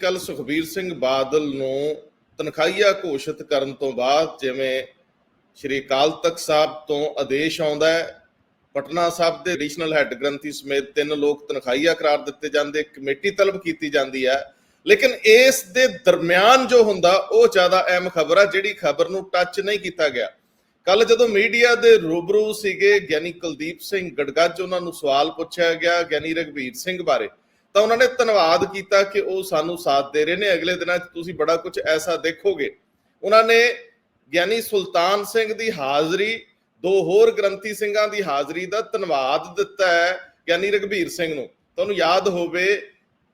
ਕੱਲ ਸੁਖਬੀਰ ਸਿੰਘ ਬਾਦਲ ਨੂੰ ਤਨਖਾਹੀਆ ਘੋਸ਼ਿਤ ਕਰਨ ਤੋਂ ਬਾਅਦ ਜਿਵੇਂ ਸ਼੍ਰੀ ਅਕਾਲ ਤਖਤ ਸਾਹਿਬ ਤੋਂ ਆਦੇਸ਼ ਆਉਂਦਾ ਹੈ, ਪਟਨਾ ਸਾਹਿਬ ਦੇ ਐਡੀਸ਼ਨਲ ਹੈੱਡ ਗ੍ਰੰਥੀ ਸਮੇਤ ਤਿੰਨ ਲੋਕ ਤਨਖਾਹੀਆ ਕਰਾਰ ਦਿੱਤੇ ਜਾਂਦੇ, ਕਮੇਟੀ ਤਲਬ ਕੀਤੀ ਜਾਂਦੀ ਹੈ। ਲੇਕਿਨ ਇਸ ਦੇ ਦਰਮਿਆਨ ਜੋ ਹੁੰਦਾ, ਉਹ ਜ਼ਿਆਦਾ ਅਹਿਮ ਖਬਰ ਆ, ਜਿਹੜੀ ਖਬਰ ਨੂੰ ਟੱਚ ਨਹੀਂ ਕੀਤਾ ਗਿਆ। ਕੱਲ ਜਦੋਂ ਮੀਡੀਆ ਦੇ ਰੂਬਰੂ ਸੀਗੇ, ਗਿਆਨੀ ਕੁਲਦੀਪ ਸਿੰਘ ਗੜਗੱਜ, ਉਹਨਾਂ ਨੂੰ ਸਵਾਲ ਪੁੱਛਿਆ ਗਿਆ, ਗਿਆਨੀ ਰਗਵੀਰ ਸਿੰਘ ਬਾਰੇ। ਤਾਂ ਉਹਨਾਂ ਨੇ ਧੰਨਵਾਦ ਕੀਤਾ ਕਿ ਉਹ ਸਾਨੂੰ ਸਾਥ ਦੇ ਰਹੇ ਨੇ। ਅਗਲੇ ਦਿਨਾਂ 'ਚ ਤੁਸੀਂ ਬੜਾ ਕੁਝ ਐਸਾ ਦੇਖੋਗੇ। ਉਹਨਾਂ ਨੇ ਗਿਆਨੀ ਸੁਲਤਾਨ ਸਿੰਘ ਦੀ ਹਾਜ਼ਰੀ, ਦੋ ਹੋਰ ਗ੍ਰੰਥੀ ਸਿੰਘਾਂ ਦੀ ਹਾਜ਼ਰੀ ਦਾ ਧੰਨਵਾਦ ਦਿੱਤਾ ਹੈ ਗਿਆਨੀ ਰਗਵੀਰ ਸਿੰਘ ਨੂੰ। ਤੁਹਾਨੂੰ ਯਾਦ ਹੋਵੇ